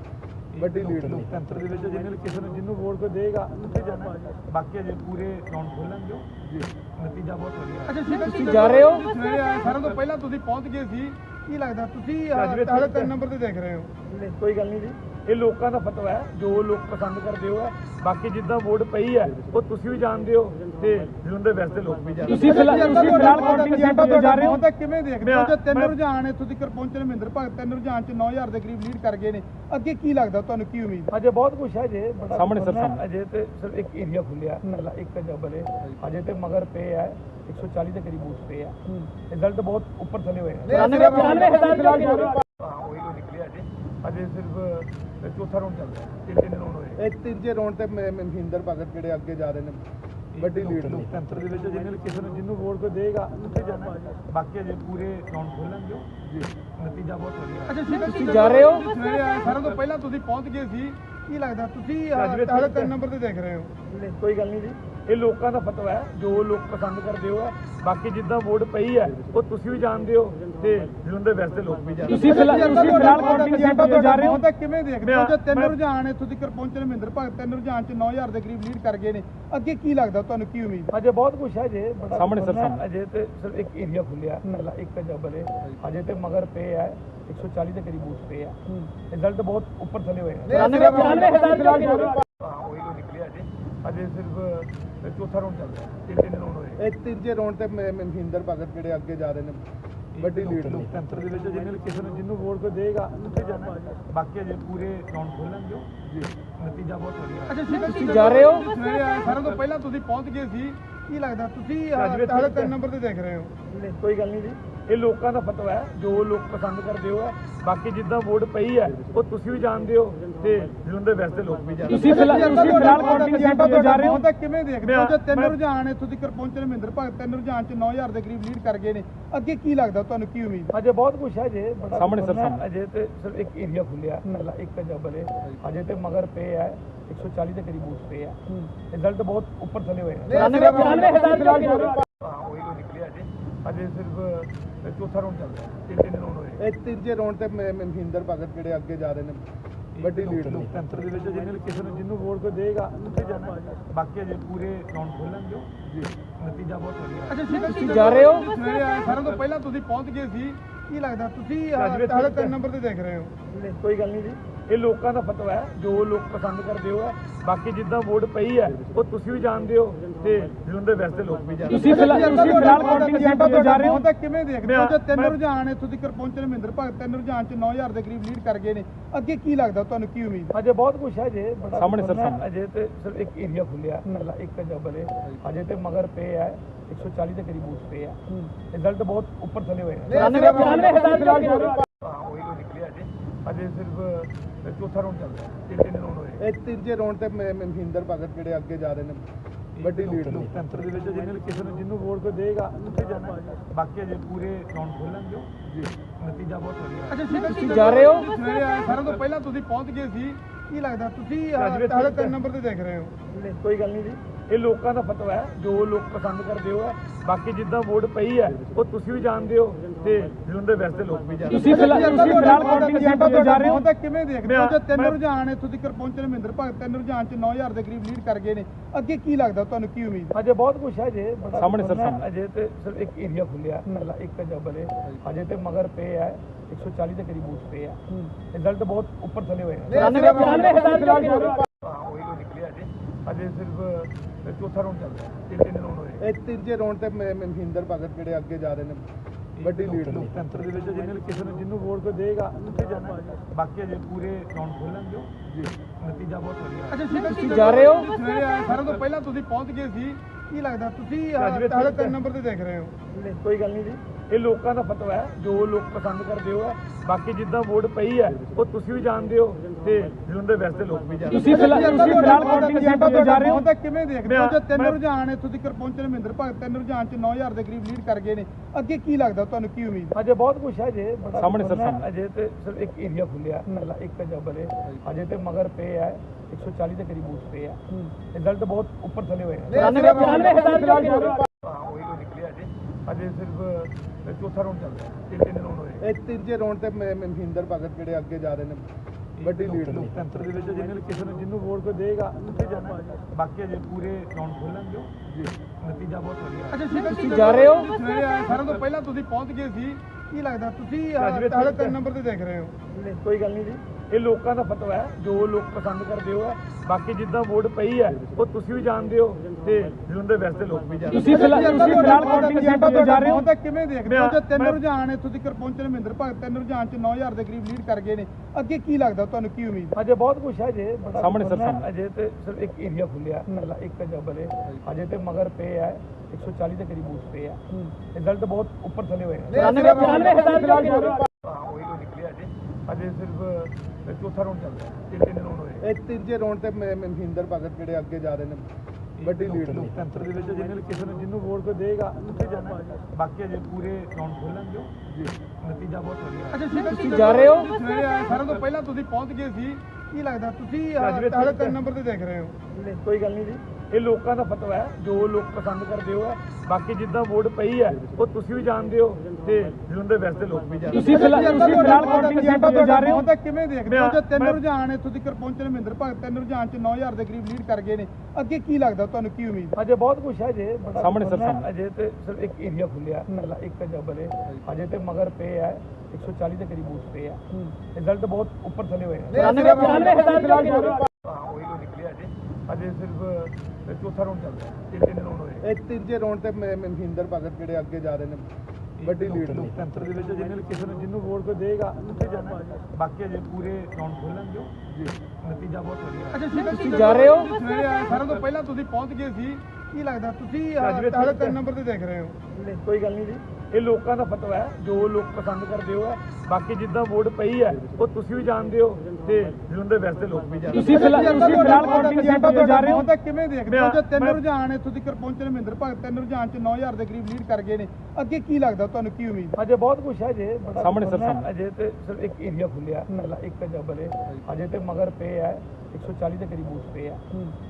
ਵੱਡੀ ਲੀਡ ਨੂੰ। ਲੋਕਤੰਤਰ ਦੇ ਵਿੱਚ ਜਿਹਨੇ ਕਿਸੇ ਨੂੰ ਜਿਹਨੂੰ ਵੋਟ ਕੋਈ ਦੇਗਾ ਉੱਥੇ ਜਾਣਾ। ਬਾਕੀ ਅਜੇ ਪੂਰੇ ਰਾਉਂਡ ਖੋਲਣਗੇ ਜੀ। ਨਤੀਜਾ ਬਹੁਤ ਵਧੀਆ ਅੱਛਾ ਤੁਸੀਂ ਜਾ ਰਹੇ ਹੋ? ਸਵੇਰੇ ਆਏ ਸਾਰਿਆਂ ਤੋਂ ਪਹਿਲਾਂ ਤੁਸੀਂ ਪਹੁੰਚ ਗਏ ਸੀ। ਕੀ ਲੱਗਦਾ? ਤੁਸੀਂ ਹਾਲੇ। ਨੰਬਰ ਤੇ ਦੇਖ ਰਹੇ ਹੋ। ਨਹੀਂ ਕੋਈ ਗੱਲ ਨਹੀਂ ਜੀ। ਇਹ ਲੋਕਾਂ ਦਾ ਫਤਵਾ ਹੈ ਜੋ ਲੋਕ ਪਸੰਦ ਕਰਦੇ ਹੋ ਹੈ। ਬਾਕੀ ਜਿੱਦਾਂ ਵੋਟ ਪਈ ਹੈ ਉਹ ਤੁਸੀਂ ਵੀ ਜਾਣਦੇ ਹੋ ਤੇ ਜਲੰਧਰ ਵੈਸਟ ਦੇ ਲੋਕ ਵੀ ਜਾਣਦੇ ਤੁਸੀਂ ਫਿਲਹਾਲ ਤੁਸੀਂ ਫਿਲਹਾਲ ਕਾਊਂਟਿੰਗ ਸੈਂਟਰ ਤੇ ਜਾ ਰਹੇ ਹੋ। ਤਾਂ ਕਿਵੇਂ ਦੇਖਦੇ ਹੋ? ਜੇ ਤਿੰਨ ਰੁਝਾਨ ਇੱਥੋਂ ਤੱਕ ਪਹੁੰਚੇ ਨੇ ਮਹਿੰਦਰ ਭਗਤ ਤਿੰਨ ਰੁਝਾਨ ਚ 9000 ਦੇ ਕਰੀਬ ਲੀਡ ਕਰ ਗਏ ਨੇ। ਅੱਗੇ ਕੀ ਲੱਗਦਾ ਤੁਹਾਨੂੰ ਕੀ ਉਮੀਦ ਹੈ? ਅਜੇ ਬਹੁਤ ਕੁਛ ਹੈ ਜੇ ਬੜਾ ਸਾਹਮਣੇ ਸਰ, ਹੈ। ਸਾਹਮਣੇ। ਅਜੇ ਤੇ ਸਿਰਫ ਇੱਕ ਏਰੀਆ ਖੁੱਲਿਆ ਪਹਿਲਾ ਇੱਕ ਜਬਲ ਹੈ ਅਜੇ ਤੇ ਮਗਰ ਪੇ ਹੈ 140 ਦੇ ਕਰੀਬ ਬੂਥ ਪੇ ਹੈ। ਰਿਜ਼ਲਟ ਬਹੁਤ ਉੱਪਰ ਥੱਲੇ ਹੋਏ ਜੋ ਨਿਕਲਿਆ ਜੀ। ਅਜੇ ਸਿਰਫ ਚੌਥਾ ਰਾਉਂਡ ਚੱਲ ਰਿਹਾ ਤਿੰਨ ਤਿੰਨ ਰਾਉਂਡ ਹੋਏ। ਇਹ ਤੀਜੇ ਰੌਂਡ ਤੇ ਮ- ਮਹਿੰਦਰ ਭਗਤ ਜਿਹੜੇ ਅੱਗੇ ਜਾ ਰਹੇ ਨੇ। ਵੱਡੀ ਲੀਡ ਨੂੰ। ਲੋਕਤੰਤਰ ਦੇ ਵਿੱਚ ਜਿਹਨੇ ਕਿਸੇ ਨੂੰ ਜਿਹਨੂੰ ਵੋਟ ਕੋਈ ਦੇਗਾ ਉੱਥੇ ਜਾਣਾ ਬਾਕੀ ਅਜੇ ਪੂਰੇ ਰਾਉਂਡ ਖੋਲਣਗੇ ਜੀ। ਨਤੀਜਾ ਬਹੁਤ ਵਧੀਆ ਅੱਛਾ ਹੈ ਤੁਸੀਂ ਜਾ ਰਹੇ ਹੋ? ਸਵੇਰੇ ਆਏ ਸਾਰਿਆਂ ਤੋਂ ਪਹਿਲਾਂ ਤੁਸੀਂ ਪਹੁੰਚ ਗਏ ਸੀ। ਕੀ ਲੱਗਦਾ? ਤੁਸੀਂ ਅੱਜ ਵੀ ਹਾਲੇ ਠੀਕ ਤਿੰਨ ਹੈ। ਨੰਬਰ ਤੇ ਦੇਖ ਰਹੇ ਹੋ। ਨਹੀਂ ਕੋਈ ਗੱਲ ਨਹੀਂ ਜੀ। ਇਹ ਲੋਕਾਂ ਦਾ ਫਤਵਾ ਹੈ ਜੋ ਲੋਕ ਪਸੰਦ ਕਰਦੇ ਹੋ ਹੈ ਬਾਕੀ ਜਿੱਦਾਂ ਵੋਟ ਪਈ ਹੈ ਉਹ ਤੁਸੀਂ ਵੀ ਜਾਣਦੇ ਹੋ ਤੇ ਜਲੰਧਰ ਵੈਸਟ ਦੇ ਲੋਕ ਵੀ ਜਾਣਦੇ ਤੁਸੀਂ ਫਿਲਹਾਲ ਤੁਸੀਂ ਫਿਲਹਾਲ ਕਾਊਂਟਿੰਗ ਸੈਂਟਰ ਤੇ ਜਾ ਰਹੇ ਹੋ। ਤਾਂ ਕਿਵੇਂ ਦੇਖਦੇ ਹੋ? ਜੇ ਤਿੰਨ ਰੁਝਾਨ ਇੱਥੋਂ ਤੱਕ ਪਹੁੰਚੇ ਨੇ ਮਹਿੰਦਰ ਭਗਤ ਤਿੰਨ ਰੁਝਾਨ ਚ 9000 ਦੇ ਕਰੀਬ ਲੀਡ ਕਰ ਗਏ ਨੇ। ਅੱਗੇ ਕੀ ਲੱਗਦਾ ਤੁਹਾਨੂੰ ਕੀ ਉਮੀਦ ਅਜੇ ਬਹੁਤ ਕੁਝ ਹੈ ਜੇ ਬੜਾ ਸਾਹਮਣੇ ਸਰ। ਸਾਹਮਣੇ। ਅਜੇ ਤੇ ਸਿਰਫ ਇੱਕ ਏਰੀਆ ਖੁੱਲਿਆ ਪਹਿਲਾਂ ਇੱਕ ਜਬਲ ਹੈ ਅਜੇ ਤੇ ਮਗਰ ਪੇ ਹੈ 140 ਦੇ ਕਰੀਬ ਬੂਥ ਪੇ ਹੈ। ਰਿਜ਼ਲਟ ਬਹੁਤ ਉੱਪਰ ਥੱਲੇ ਹੋਏ ਨੇ 99000 ਹਾਂ ਉਹੀ ਤੋਂ ਨਿਕਲਿਆ ਅਜੇ ਸਿਰਫ ਚੌਥਾ ਰਾਉਂਡ ਚੱਲ ਰਿਹਾ ਤਿੰਨ ਤਿੰਨ ਰਾਉਂਡ ਹੋਏ। ਇਹ ਤੀਜੇ ਰੌਂਡ ਤੇ ਮ- ਮਹਿੰਦਰ ਭਗਤ ਜਿਹੜੇ ਅੱਗੇ ਜਾ ਰਹੇ ਨੇ ਵੱਡੀ ਲੀਡ ਨੂੰ ਲੋਕਤੰਤਰ ਦੇ ਵਿੱਚ ਜਿਹਨੇ ਕਿਸੇ ਨੂੰ ਜਿੰਨੂੰ ਵੋਟ ਕੋ ਦੇਗਾ ਉੱਥੇ ਜਾਣਾ। ਬਾਕੀ ਅਜੇ ਪੂਰੇ ਰਾਉਂਡ ਖੋਲਣਗੇ ਜੀ। ਨਤੀਜਾ ਬਹੁਤ ਵਧੀਆ। ਅੱਛਾ ਤੁਸੀਂ ਜਾ ਰਹੇ ਹੋ? ਸਵੇਰੇ ਆਏ ਸਾਰਿਆਂ ਤੋਂ ਪਹਿਲਾਂ ਤੁਸੀਂ ਪਹੁੰਚ ਗਏ ਸੀ। ਕੀ ਲੱਗਦਾ? ਤੁਸੀਂ ਹਾਲੇ ਤਿੰਨ। ਨੰਬਰ ਤੇ ਦੇਖ ਰਹੇ ਹੋ। ਨਹੀਂ ਕੋਈ ਗੱਲ ਨਹੀਂ ਜੀ। ਇਹ ਲੋਕਾਂ ਦਾ ਫਤਵਾ ਹੈ ਜੋ ਲੋਕ ਪਸੰਦ ਕਰਦੇ ਹੋ ਹੈ। ਬਾਕੀ ਜਿੱਦਾਂ ਵੋਟ ਪਈ ਹੈ ਉਹ ਤੁਸੀਂ ਵੀ ਜਾਣਦੇ ਹੋ ਤੇ ਜਲੰਧਰ ਵੈਸਟ ਦੇ ਲੋਕ ਵੀ ਜਾਣਦੇ ਤੁਸੀਂ ਫਿਲਹਾਲ ਤੁਸੀਂ ਫਿਲਹਾਲ ਕਾਊਂਟਿੰਗ ਸੈਂਟਰ ਤੇ ਜਾ ਰਹੇ ਹੋ। ਤਾਂ ਕਿਵੇਂ ਦੇਖਦੇ ਹੋ? ਜੇ ਤਿੰਨ ਰੁਝਾਨ ਇੱਥੋਂ ਤੱਕ ਪਹੁੰਚੇ ਮਹਿੰਦਰ ਭਗਤ ਤਿੰਨ ਰੁਝਾਨ ਚ 9000 ਦੇ ਕਰੀਬ ਲੀਡ ਕਰ ਗਏ ਨੇ। ਅੱਗੇ ਕੀ ਲੱਗਦਾ ਤੁਹਾਨੂੰ ਕੀ ਉਮੀਦ ਅਜੇ ਬਹੁਤ ਕੁਝ ਹੈ ਜੇ ਬੜਾ ਸਾਹਮਣੇ ਸਰ, ਹੈ। ਸਾਹਮਣੇ। ਅਜੇ ਤੇ ਸਿਰਫ ਇੱਕ ਏਰੀਆ ਖੁੱਲਿਆ ਪਹਿਲਾਂ ਇੱਕ ਜਬਲ ਹੈ ਅਜੇ ਤੇ ਮਗਰ ਪੇ ਹੈ 140 ਦੇ ਕਰੀਬ ਬੂਥ ਪੇ ਹੈ। ਰਿਜ਼ਲਟ ਬਹੁਤ ਉੱਪਰ ਥੱਲੇ ਹੋਏ ਨੇ 99000 ਹਾਂ ਉਹੀ ਤੋਂ ਨਿਕਲਿਆ ਅਜੇ। ਅਜੇ ਸਿਰਫ ਅ, ਚੌਥਾ ਰਾਉਂਡ ਚੱਲ ਰਿਹਾ ਤਿੰਨ ਤਿੰਨ ਰਾਉਂਡ ਹੋਏ ਇਹ ਤੀਜੇ ਰੌਂਡ ਤੇ ਮ- ਮਹਿੰਦਰ ਭਗਤ ਜਿਹੜੇ ਅੱਗੇ ਜਾ ਰਹੇ ਨੇ। ਵੱਡੀ ਲੀਡ ਨੂੰ ਲੋਕਤੰਤਰ ਦੇ ਵਿੱਚ ਜਿਹਨੇ ਕਿਸੇ ਨੂੰ ਜਿੰਨੂੰ ਵੋਟ ਕੋ ਦੇਗਾ ਉੱਥੇ ਜਾਣਾ ਬਾਕੀ ਅਜੇ ਪੂਰੇ ਰਾਉਂਡ ਖੋਲਣਗੇ ਜੀ। ਨਤੀਜਾ ਬਹੁਤ ਵਧੀਆ। ਅੱਛਾ ਤੁਸੀਂ ਜਾ ਰਹੇ ਹੋ? ਸਵੇਰੇ ਆਏ ਸਾਰਿਆਂ ਤੋਂ ਪਹਿਲਾਂ ਤੁਸੀਂ ਪਹੁੰਚ ਗਏ ਸੀ। ਕੀ ਲੱਗਦਾ ਤੁਸੀਂ ਹਾਲੇ ਹੈ। ਤਿੰਨ ਨੰਬਰ ਤੇ ਦੇਖ ਰਹੇ ਹੋ? ਨਹੀਂ ਕੋਈ ਗੱਲ ਨਹੀਂ ਜੀ। ਇਹ ਲੋਕਾਂ ਦਾ ਫਤਵਾ ਹੈ ਜੋ ਲੋਕ ਪਸੰਦ ਕਰਦੇ ਹੋ ਹੈ। ਬਾਕੀ ਜਿੱਦਾਂ ਵੋਟ ਪਈ ਹੈ ਉਹ ਤੁਸੀਂ ਵੀ ਜਾਣਦੇ ਹੋ ਤੇ ਜਲੰਧਰ ਵੈਸਟ ਦੇ ਲੋਕ ਵੀ ਜਾਣਦੇ ਤੁਸੀਂ ਫਿਲਹਾਲ ਤੁਸੀਂ ਫਿਲਹਾਲ ਕਾਊਂਟਿੰਗ ਸੈਂਟਰ ਤੇ ਜਾ ਰਹੇ ਹੋ। ਤਾਂ ਕਿਵੇਂ ਦੇਖਦੇ ਹੋ? ਜੇ ਤਿੰਨ ਰੁਝਾਨ ਇੱਥੋਂ ਤੱਕ ਪਹੁੰਚੇ ਨੇ ਮਹਿੰਦਰ ਭਗਤ ਤਿੰਨ ਰੁਝਾਨ ਚ 9000 ਦੇ ਕਰੀਬ ਲੀਡ ਕਰ ਗਏ ਨੇ। ਅੱਗੇ ਕੀ ਲੱਗਦਾ ਤੁਹਾਨੂੰ ਕੀ ਉਮੀਦ ਅਜੇ ਬਹੁਤ ਕੁਝ ਹੈ ਜੇ ਬੜਾ ਸਾਹਮਣੇ ਸਰ, ਹੈ। ਸਾਹਮਣੇ। ਅਜੇ ਤੇ ਸਿਰਫ ਇੱਕ ਏਰੀਆ ਖੁੱਲਿਆ ਪਹਿਲਾਂ ਇੱਕ ਜਬਲ ਹੈ ਅਜੇ ਤੇ ਮਗਰ ਪੇ ਹੈ 140 ਦੇ ਕਰੀਬ ਬੂਥ ਪੇ ਹੈ। ਰਿਜ਼ਲਟ ਬਹੁਤ ਉੱਪਰ ਥੱਲੇ ਹੋਏ ਨੇ 99000 ਹਾਂ ਉਹੀ ਤੋਂ ਨਿਕਲਿਆ ਅਜੇ ਅਜੇ ਸਿਰਫ ਚੌਥਾ ਰਾਉਂਡ ਚੱਲ ਰਿਹਾ ਤਿੰਨ ਤਿੰਨ ਰਾਉਂਡ ਹੋਏ। ਇਹ ਤੀਜੇ ਰੌਂਡ ਤੇ ਮ- ਮਹਿੰਦਰ ਭਗਤ ਜਿਹੜੇ ਅੱਗੇ ਜਾ ਰਹੇ ਨੇ ਵੱਡੀ ਲੀਡ ਨੂੰ ਲੋਕਤੰਤਰ ਦੇ ਵਿੱਚ ਜਿਹਨੇ ਕਿਸੇ ਨੂੰ ਜਿੰਨੂੰ ਵੋਟ ਕੋ ਦੇਗਾ ਉੱਥੇ ਜਾਣਾ ਬਾਕੀ ਅਜੇ ਪੂਰੇ ਰਾਉਂਡ ਖੋਲਣਗੇ ਜੀ। ਨਤੀਜਾ ਬਹੁਤ ਵਧੀਆ ਹੈ। ਅੱਛਾ ਤੁਸੀਂ ਜਾ ਰਹੇ ਹੋ? ਸਵੇਰੇ ਆਏ ਸਾਰਿਆਂ ਤੋਂ ਪਹਿਲਾਂ ਤੁਸੀਂ ਪਹੁੰਚ ਗਏ ਸੀ। ਕੀ ਲੱਗਦਾ ਤੁਸੀਂ ਅੱਜ ਵੀ ਠੀਕ ਹਾਲੇ ਹੈ। ਤਿੰਨ ਨੰਬਰ ਤੇ ਦੇਖ ਰਹੇ ਹੋ। ਨਹੀਂ ਕੋਈ ਗੱਲ ਨਹੀਂ ਜੀ। ਇਹ ਲੋਕਾਂ ਦਾ ਫਤਵਾ ਹੈ ਜੋ ਲੋਕ ਪਸੰਦ ਕਰਦੇ ਹੋ ਹੈ। ਬਾਕੀ ਜਿੱਦਾਂ ਵੋਟ ਪਈ ਹੈ ਉਹ ਤੁਸੀਂ ਵੀ ਜਾਣਦੇ ਹੋ ਤੇ ਜਲੰਧਰ ਵੈਸਟ ਦੇ ਲੋਕ ਵੀ ਜਾਣਦੇ ਤੁਸੀਂ ਫਿਲਹਾਲ ਤੁਸੀਂ ਫਿਲਹਾਲ ਕਾਊਂਟਿੰਗ ਸੈਂਟਰ ਤੇ ਜਾ ਰਹੇ ਹੋ। ਤਾਂ ਕਿਵੇਂ ਦੇਖਦੇ ਹੋ? ਜੇ ਤਿੰਨ ਰੁਝਾਨ ਇੱਥੋਂ ਤੱਕ ਪਹੁੰਚੇ ਮਹਿੰਦਰ ਭਗਤ ਤਿੰਨ ਰੁਝਾਨ ਚ 9000 ਦੇ ਕਰੀਬ ਲੀਡ ਕਰ ਗਏ ਨੇ। ਅੱਗੇ ਕੀ ਲੱਗਦਾ ਤੁਹਾਨੂੰ ਕੀ ਉਮੀਦ ਅਜੇ ਬਹੁਤ ਕੁਝ ਹੈ ਜੇ ਸਾਹਮਣੇ ਸਰ। ਅਜੇ ਤੇ ਸਿਰਫ ਇੱਕ ਏਰੀਆ ਖੁੱਲਿਆ ਪਹਿਲਾਂ ਇੱਕ ਜਬਲ ਹੈ ਅਜੇ ਤੇ ਮਗਰ ਪੇ ਹੈ 140 ਦੇ ਕਰੀਬ ਬੂਥ ਪੇ ਹੈ। ਰਿਜ਼ਲਟ ਬਹੁਤ ਉੱਪਰ ਥੱਲੇ ਹੋਏ ਨੇ 99000 ਹਾਂ ਉਹੀ ਤੋਂ ਨਿਕਲਿਆ ਅਜੇ ਅਜੇ ਸਿਰਫ ਅ, ਚੌਥਾ ਰਾਉਂਡ ਚੱਲ ਰਿਹਾ ਤਿੰਨ ਤਿੰਨ ਰਾਉਂਡ ਹੋਏ। ਇਹ ਤੀਜੇ ਰੌਂਡ ਤੇ ਮ- ਮਹਿੰਦਰ ਭਗਤ ਜਿਹੜੇ ਅੱਗੇ ਜਾ ਰਹੇ ਨੇ ਵੱਡੀ ਲੀਡ ਨੂੰ ਲੋਕਤੰਤਰ ਦੇ ਵਿੱਚ ਜਿਹਨੇ ਕਿਸੇ ਨੂੰ ਜਿੰਨੂੰ ਵੋਟ ਕੋ ਦੇਗਾ ਉੱਥੇ ਜਾਣਾ ਬਾਕੀ ਅਜੇ ਪੂਰੇ ਰਾਉਂਡ ਖੋਲਣਗੇ ਜੀ। ਨਤੀਜਾ ਬਹੁਤ ਵਧੀਆ। ਹੈ। ਅੱਛਾ ਤੁਸੀਂ ਜਾ ਰਹੇ ਹੋ? ਸਵੇਰੇ ਆਏ ਸਾਰਿਆਂ ਤੋਂ ਪਹਿਲਾਂ ਤੁਸੀਂ ਪਹੁੰਚ ਗਏ ਸੀ। ਕੀ ਲੱਗਦਾ ਤੁਸੀਂ ਅੱਜ ਵੀ ਠੀਕ ਹਾਲੇ ਹੈ। ਤਿੰਨ ਨੰਬਰ ਤੇ ਦੇਖ ਰਹੇ ਹੋ। ਨਹੀਂ ਕੋਈ ਗੱਲ ਨਹੀਂ ਜੀ। ਇਹ ਲੋਕਾਂ ਦਾ ਫਤਵਾ ਹੈ ਜੋ ਲੋਕ ਪਸੰਦ ਕਰਦੇ ਹੋ ਹੈ। ਬਾਕੀ ਜਿੱਦਾਂ ਵੋਟ ਪਈ ਹੈ ਉਹ ਤੁਸੀਂ ਵੀ ਜਾਣਦੇ ਹੋ ਤੇ ਜਲੰਧਰ ਵੈਸਟ ਦੇ ਲੋਕ ਵੀ ਜਾਣਦੇ ਤੁਸੀਂ ਫਿਲਹਾਲ ਤੁਸੀਂ ਫਿਲਹਾਲ ਕਾਊਂਟਿੰਗ ਸੈਂਟਰ ਤੇ ਜਾ ਰਹੇ ਹੋ। ਤਾਂ ਕਿਵੇਂ ਦੇਖਦੇ ਹੋ? ਜੇ ਤਿੰਨ ਰੁਝਾਨ ਇੱਥੋਂ ਤੱਕ ਪਹੁੰਚੇ ਮਹਿੰਦਰ ਭਗਤ ਤਿੰਨ ਰੁਝਾਨ ਚ 9000 ਦੇ ਕਰੀਬ ਲੀਡ ਕਰ ਗਏ ਨੇ। ਅੱਗੇ ਕੀ ਲੱਗਦਾ ਤੁਹਾਨੂੰ ਕੀ ਉਮੀਦ? ਅਜੇ ਬਹੁਤ ਕੁਝ ਹੈ ਜੇ ਬੜਾ ਸਾਹਮਣੇ ਸਰ। ਅਜੇ ਤੇ ਸਿਰਫ ਇੱਕ ਏਰੀਆ ਖੁੱਲਿਆ ਪਹਿਲਾਂ ਇੱਕ ਜਬਲ ਹੈ। ਅਜੇ ਤੇ ਮਗਰ ਪੇ ਹੈ 140 ਦੇ ਕਰੀਬ ਬੂਥ ਪੇ ਹੈ। ਰਿਜ਼ਲਟ ਬਹੁਤ ਉੱਪਰ ਥੱਲੇ ਹੋਏ ਨੇ 99000 ਹਾਂ ਉਹੀ ਤੋਂ ਨਿਕਲਿਆ ਅਜੇ। ਅਜੇ ਸਿਰਫ ਚੌਥਾ ਰਾਉਂਡ ਚੱਲ ਰਿਹਾ ਤਿੰਨ ਤਿੰਨ ਰਾਉਂਡ ਹੋਏ। ਇਹ ਤੀਜੇ ਰੌਂਡ ਤੇ ਮ- ਮਹਿੰਦਰ ਭਗਤ ਜਿਹੜੇ ਅੱਗੇ ਜਾ ਰਹੇ ਨੇ ਵੱਡੀ ਲੀਡ ਨੂੰ। ਲੋਕਤੰਤਰ ਦੇ ਵਿੱਚ ਜਿਹਨੇ ਕਿਸੇ ਨੂੰ ਜਿੰਨੂੰ ਵੋਟ ਕੋ ਦੇਗਾ ਉੱਥੇ ਜਾਣਾ ਬਾਕੀ ਅਜੇ ਪੂਰੇ ਰਾਉਂਡ ਖੋਲਣਗੇ ਜੀ। ਨਤੀਜਾ ਬਹੁਤ ਵਧੀਆ। ਅੱਛਾ ਤੁਸੀਂ ਜਾ ਰਹੇ ਹੋ? ਸਵੇਰੇ ਆਏ ਸਾਰਿਆਂ ਤੋਂ ਪਹਿਲਾਂ ਤੁਸੀਂ ਪਹੁੰਚ ਗਏ ਸੀ। ਕੀ ਲੱਗਦਾ ਤੁਸੀਂ ਹਾਲੇ ਨੰਬਰ ਤੇ ਦੇਖ ਰਹੇ ਹੋ। ਨਹੀਂ ਕੋਈ ਗੱਲ ਨਹੀਂ ਜੀ। ਇਹ ਲੋਕਾਂ ਦਾ ਫਤਵਾ ਹੈ ਜੋ ਲੋਕ ਪਸੰਦ ਕਰਦੇ ਹੋ ਹੈ। ਬਾਕੀ ਜਿੱਦਾਂ ਵੋਟ ਪਈ ਹੈ ਉਹ ਤੁਸੀਂ ਵੀ ਜਾਣਦੇ ਹੋ ਤੇ ਜਲੰਧਰ ਵੈਸਟ ਦੇ ਲੋਕ ਵੀ ਜਾਣਦੇ ਤੁਸੀਂ ਫਿਲਹਾਲ ਤੁਸੀਂ ਫਿਲਹਾਲ ਕਾਊਂਟਿੰਗ ਸੈਂਟਰ ਤੇ ਜਾ ਰਹੇ ਹੋ। ਤਾਂ ਕਿਵੇਂ ਦੇਖਦੇ ਹੋ? ਜੇ ਤਿੰਨ ਰੁਝਾਨ ਇੱਥੋਂ ਤੱਕ ਪਹੁੰਚੇ ਨੇ ਮਹਿੰਦਰ ਭਗਤ ਤਿੰਨ ਰੁਝਾਨ ਚ 9000 ਦੇ ਕਰੀਬ ਲੀਡ ਕਰ ਗਏ ਨੇ। ਅੱਗੇ ਕੀ ਲੱਗਦਾ ਤੁਹਾਨੂੰ ਕੀ ਉਮੀਦ? ਅਜੇ ਬਹੁਤ ਕੁਝ ਹੈ ਜੇ ਬੜਾ ਸਾਹਮਣੇ ਸਰ। ਅਜੇ ਤੇ ਸਿਰਫ ਇੱਕ ਏਰੀਆ ਖੁੱਲਿਆ ਇੱਕ ਜਬਲ ਹੈ ਅਜੇ ਤੇ ਮਗਰ ਪੇ ਹੈ 140 ਦੇ ਕਰੀਬ ਬੂਥ ਪੇ ਹੈ। ਰਿਜ਼ਲਟ ਬਹੁਤ ਉੱਪਰ ਥੱਲੇ ਹੋਏ ਨੇ 99000 ਹਾਂ ਉਹੀ ਤੋਂ ਨਿਕਲਿਆ ਅਜੇ। ਅਜੇ ਸਿਰਫ ਅ, ਚੌਥਾ ਰਾਉਂਡ ਚੱਲ ਰਿਹਾ ਤਿੰਨ ਤਿੰਨ ਰਾਉਂਡ ਹੋਏ। ਇਹ ਤੀਜੇ ਰੌਂਡ ਤੇ ਮ- ਮਹਿੰਦਰ ਭਗਤ ਜਿਹੜੇ ਅੱਗੇ ਜਾ ਰਹੇ ਨੇ। ਵੱਡੀ ਲੀਡ ਨੂੰ ਲੋਕਤੰਤਰ ਦੇ ਵਿੱਚ ਜਿਹਨੇ ਕਿਸੇ ਨੂੰ ਜਿੰਨੂੰ ਵੋਟ ਕੋ ਦੇਗਾ ਉੱਥੇ ਜਾਣਾ ਬਾਕੀ ਅਜੇ ਪੂਰੇ ਰਾਉਂਡ ਖੋਲਣਗੇ ਜੀ। ਨਤੀਜਾ ਬਹੁਤ ਵਧੀਆ ਹੈ। ਅੱਛਾ ਤੁਸੀਂ ਜਾ। ਰਹੇ ਹੋ? ਸਵੇਰੇ ਆਏ ਸਾਰਿਆਂ ਤੋਂ ਪਹਿਲਾਂ ਤੁਸੀਂ ਪਹੁੰਚ ਗਏ ਸੀ। ਕੀ ਲੱਗਦਾ ਤੁਸੀਂ ਅੱਜ ਵੀ ਠੀਕ ਹਾਲੇ ਹੈ। ਤਿੰਨ ਨੰਬਰ ਤੇ ਦੇਖ ਰਹੇ ਹੋ। ਨਹੀਂ ਕੋਈ ਗੱਲ ਨਹੀਂ ਜੀ। ਇਹ ਲੋਕਾਂ ਦਾ ਫਤਵਾ ਹੈ ਜੋ ਲੋਕ ਪਸੰਦ ਕਰਦੇ ਹੋ ਬਾਕੀ ਜਿੱਦਾਂ ਵੋਟ ਪਈ ਹੈ ਉਹ ਤੁਸੀਂ ਵੀ ਜਾਣਦੇ ਹੋ ਤੇ ਜਲੰਧਰ ਵੈਸਟ ਦੇ ਲੋਕ ਵੀ ਜਾਣਦੇ ਤੁਸੀਂ ਫਿਲਹਾਲ ਤੁਸੀਂ ਫਿਲਹਾਲ ਕਾਊਂਟਿੰਗ ਸੈਂਟਰ ਤੇ ਜਾ ਰਹੇ ਹੋ? ਤਾਂ ਕਿਵੇਂ ਦੇਖਦੇ ਹੋ ਜੇ ਤਿੰਨ ਰੁਝਾਨ ਇੱਥੋਂ ਤੱਕ ਪਹੁੰਚੇ ਨੇ ਮਹਿੰਦਰ ਭਗਤ ਤਿੰਨ ਰੁਝਾਨ ਚ 9000 ਦੇ ਕਰੀਬ ਲੀਡ ਕਰ ਗਏ ਨੇ। ਅੱਗੇ ਕੀ ਲੱਗਦਾ ਤੁਹਾਨੂੰ ਕੀ ਉਮੀਦ? ਅਜੇ ਬਹੁਤ ਕੁਝ ਹੈ ਜੇ ਸਾਹਮਣੇ ਸਰ। ਅਜੇ ਤੇ ਸਿਰਫ ਇੱਕ ਏਰੀਆ ਖੁੱਲਿਆ ਇੱਕ ਜਬਲ ਹੈ ਅਜੇ ਤੇ ਮਗਰ ਪੇ ਹੈ 140 ਦੇ ਕਰੀਬ ਬੂਥ ਪੇ ਹੈ। ਰਿਜ਼ਲਟ ਬਹੁਤ ਉੱਪਰ ਥੱਲੇ ਹੋਏ ਹੈ ਹਜ਼ਾਰ ਫਿਲਹਾਲ ਜਾ ਰਹੇ ਹੋ ਹਾਂ ਉਹੀ ਉਹ ਨਿਕਲਿਆ ਅਜੇ ਅਜੇ ਸਿਰਫ ਅ, ਚੌਥਾ ਰਾਉਂਡ ਚੱਲ ਰਿਹਾ ਤਿੰਨ ਤਿੰਨ ਰਾਉਂਡ ਹੋਏ। ਇਹ ਤੀਜੇ ਰੌਂਡ ਤੇ ਮ- ਮਹਿੰਦਰ ਭਗਤ ਜਿਹੜੇ ਅੱਗੇ ਜਾ ਰਹੇ ਨੇ ਵੱਡੀ ਲੀਡ ਨੂੰ। ਲੋਕਤੰਤਰ ਦੇ ਵਿੱਚ ਜਿਹਨੇ ਕਿਸੇ ਨੂੰ ਜਿਹਨੂੰ ਵੋਟ ਕੋਈ ਦੇਗਾ ਉੱਥੇ ਜਾਣਾ ਬਾਕੀ ਅਜੇ ਪੂਰੇ ਰਾਉਂਡ ਖੋਲਣਗੇ ਜੀ। ਨਤੀਜਾ ਬਹੁਤ ਵਧੀਆ ਹੈ। ਅੱਛਾ ਤੁਸੀਂ ਜਾ ਰਹੇ ਹੋ? ਸਵੇਰੇ ਆਏ ਸਾਰਿਆਂ ਤੋਂ ਪਹਿਲਾਂ ਤੁਸੀਂ ਪਹੁੰਚ ਗਏ ਸੀ। ਕੀ ਲੱਗਦਾ ਤੁਸੀਂ ਰਾਜਵੀਰ ਹਾਲੇ ਠੀਕ ਤਿੰਨ ਹੈ। ਨੰਬਰ ਤੇ ਦੇਖ ਰਹੇ ਹੋ? ਨਹੀਂ, ਕੋਈ ਗੱਲ ਨਹੀਂ ਜੀ। ਇਹ ਲੋਕਾਂ ਦਾ ਫਤਵਾ ਹੈ ਜੋ ਲੋਕ ਪਸੰਦ ਕਰਦੇ ਹੋ ਹੈ ਬਾਕੀ ਜਿੱਦਾਂ ਵੋਟ ਪਈ ਹੈ ਉਹ ਤੁਸੀਂ ਵੀ ਜਾਣਦੇ ਹੋ ਤੇ ਜਲੰਧਰ ਵੈਸਟ ਦੇ ਲੋਕ ਵੀ ਜਾਣਦੇ ਤੁਸੀਂ ਫਿਲਹਾਲ ਤੁਸੀਂ ਫਿਲਹਾਲ ਕਾਊਂਟਿੰਗ ਸੈਂਟਰ ਤੇ ਜਾ ਰਹੇ ਹੋ। ਤਾਂ ਕਿਵੇਂ ਦੇਖਦੇ ਹੋ ਜੇ ਤਿੰਨ ਰੁਝਾਨ ਇੱਥੋਂ ਤੱਕ ਪਹੁੰਚੇ ਨੇ ਮਹਿੰਦਰ ਭਗਤ ਤਿੰਨ ਰੁਝਾਨ ਚ 9000 ਦੇ ਕਰੀਬ ਲੀਡ ਕਰ ਗਏ ਨੇ। ਅੱਗੇ ਕੀ ਲੱਗਦਾ ਤੁਹਾਨੂੰ ਕੀ ਉਮੀਦ? ਅਜੇ ਬਹੁਤ ਕੁਝ ਹੈ ਜੇ ਸਾਹਮਣੇ ਸਰ। ਅਜੇ ਤੇ ਸਿਰਫ ਇੱਕ ਏਰੀਆ ਖੁੱਲਿਆ ਪਹਿਲਾ ਇੱਕ ਜਬਲ ਹੈ ਅਜੇ ਤੇ ਮਗਰ ਪੇ ਹੈ 140 ਦੇ ਕਰੀਬ ਬੂਥ ਪੇ ਹੈ।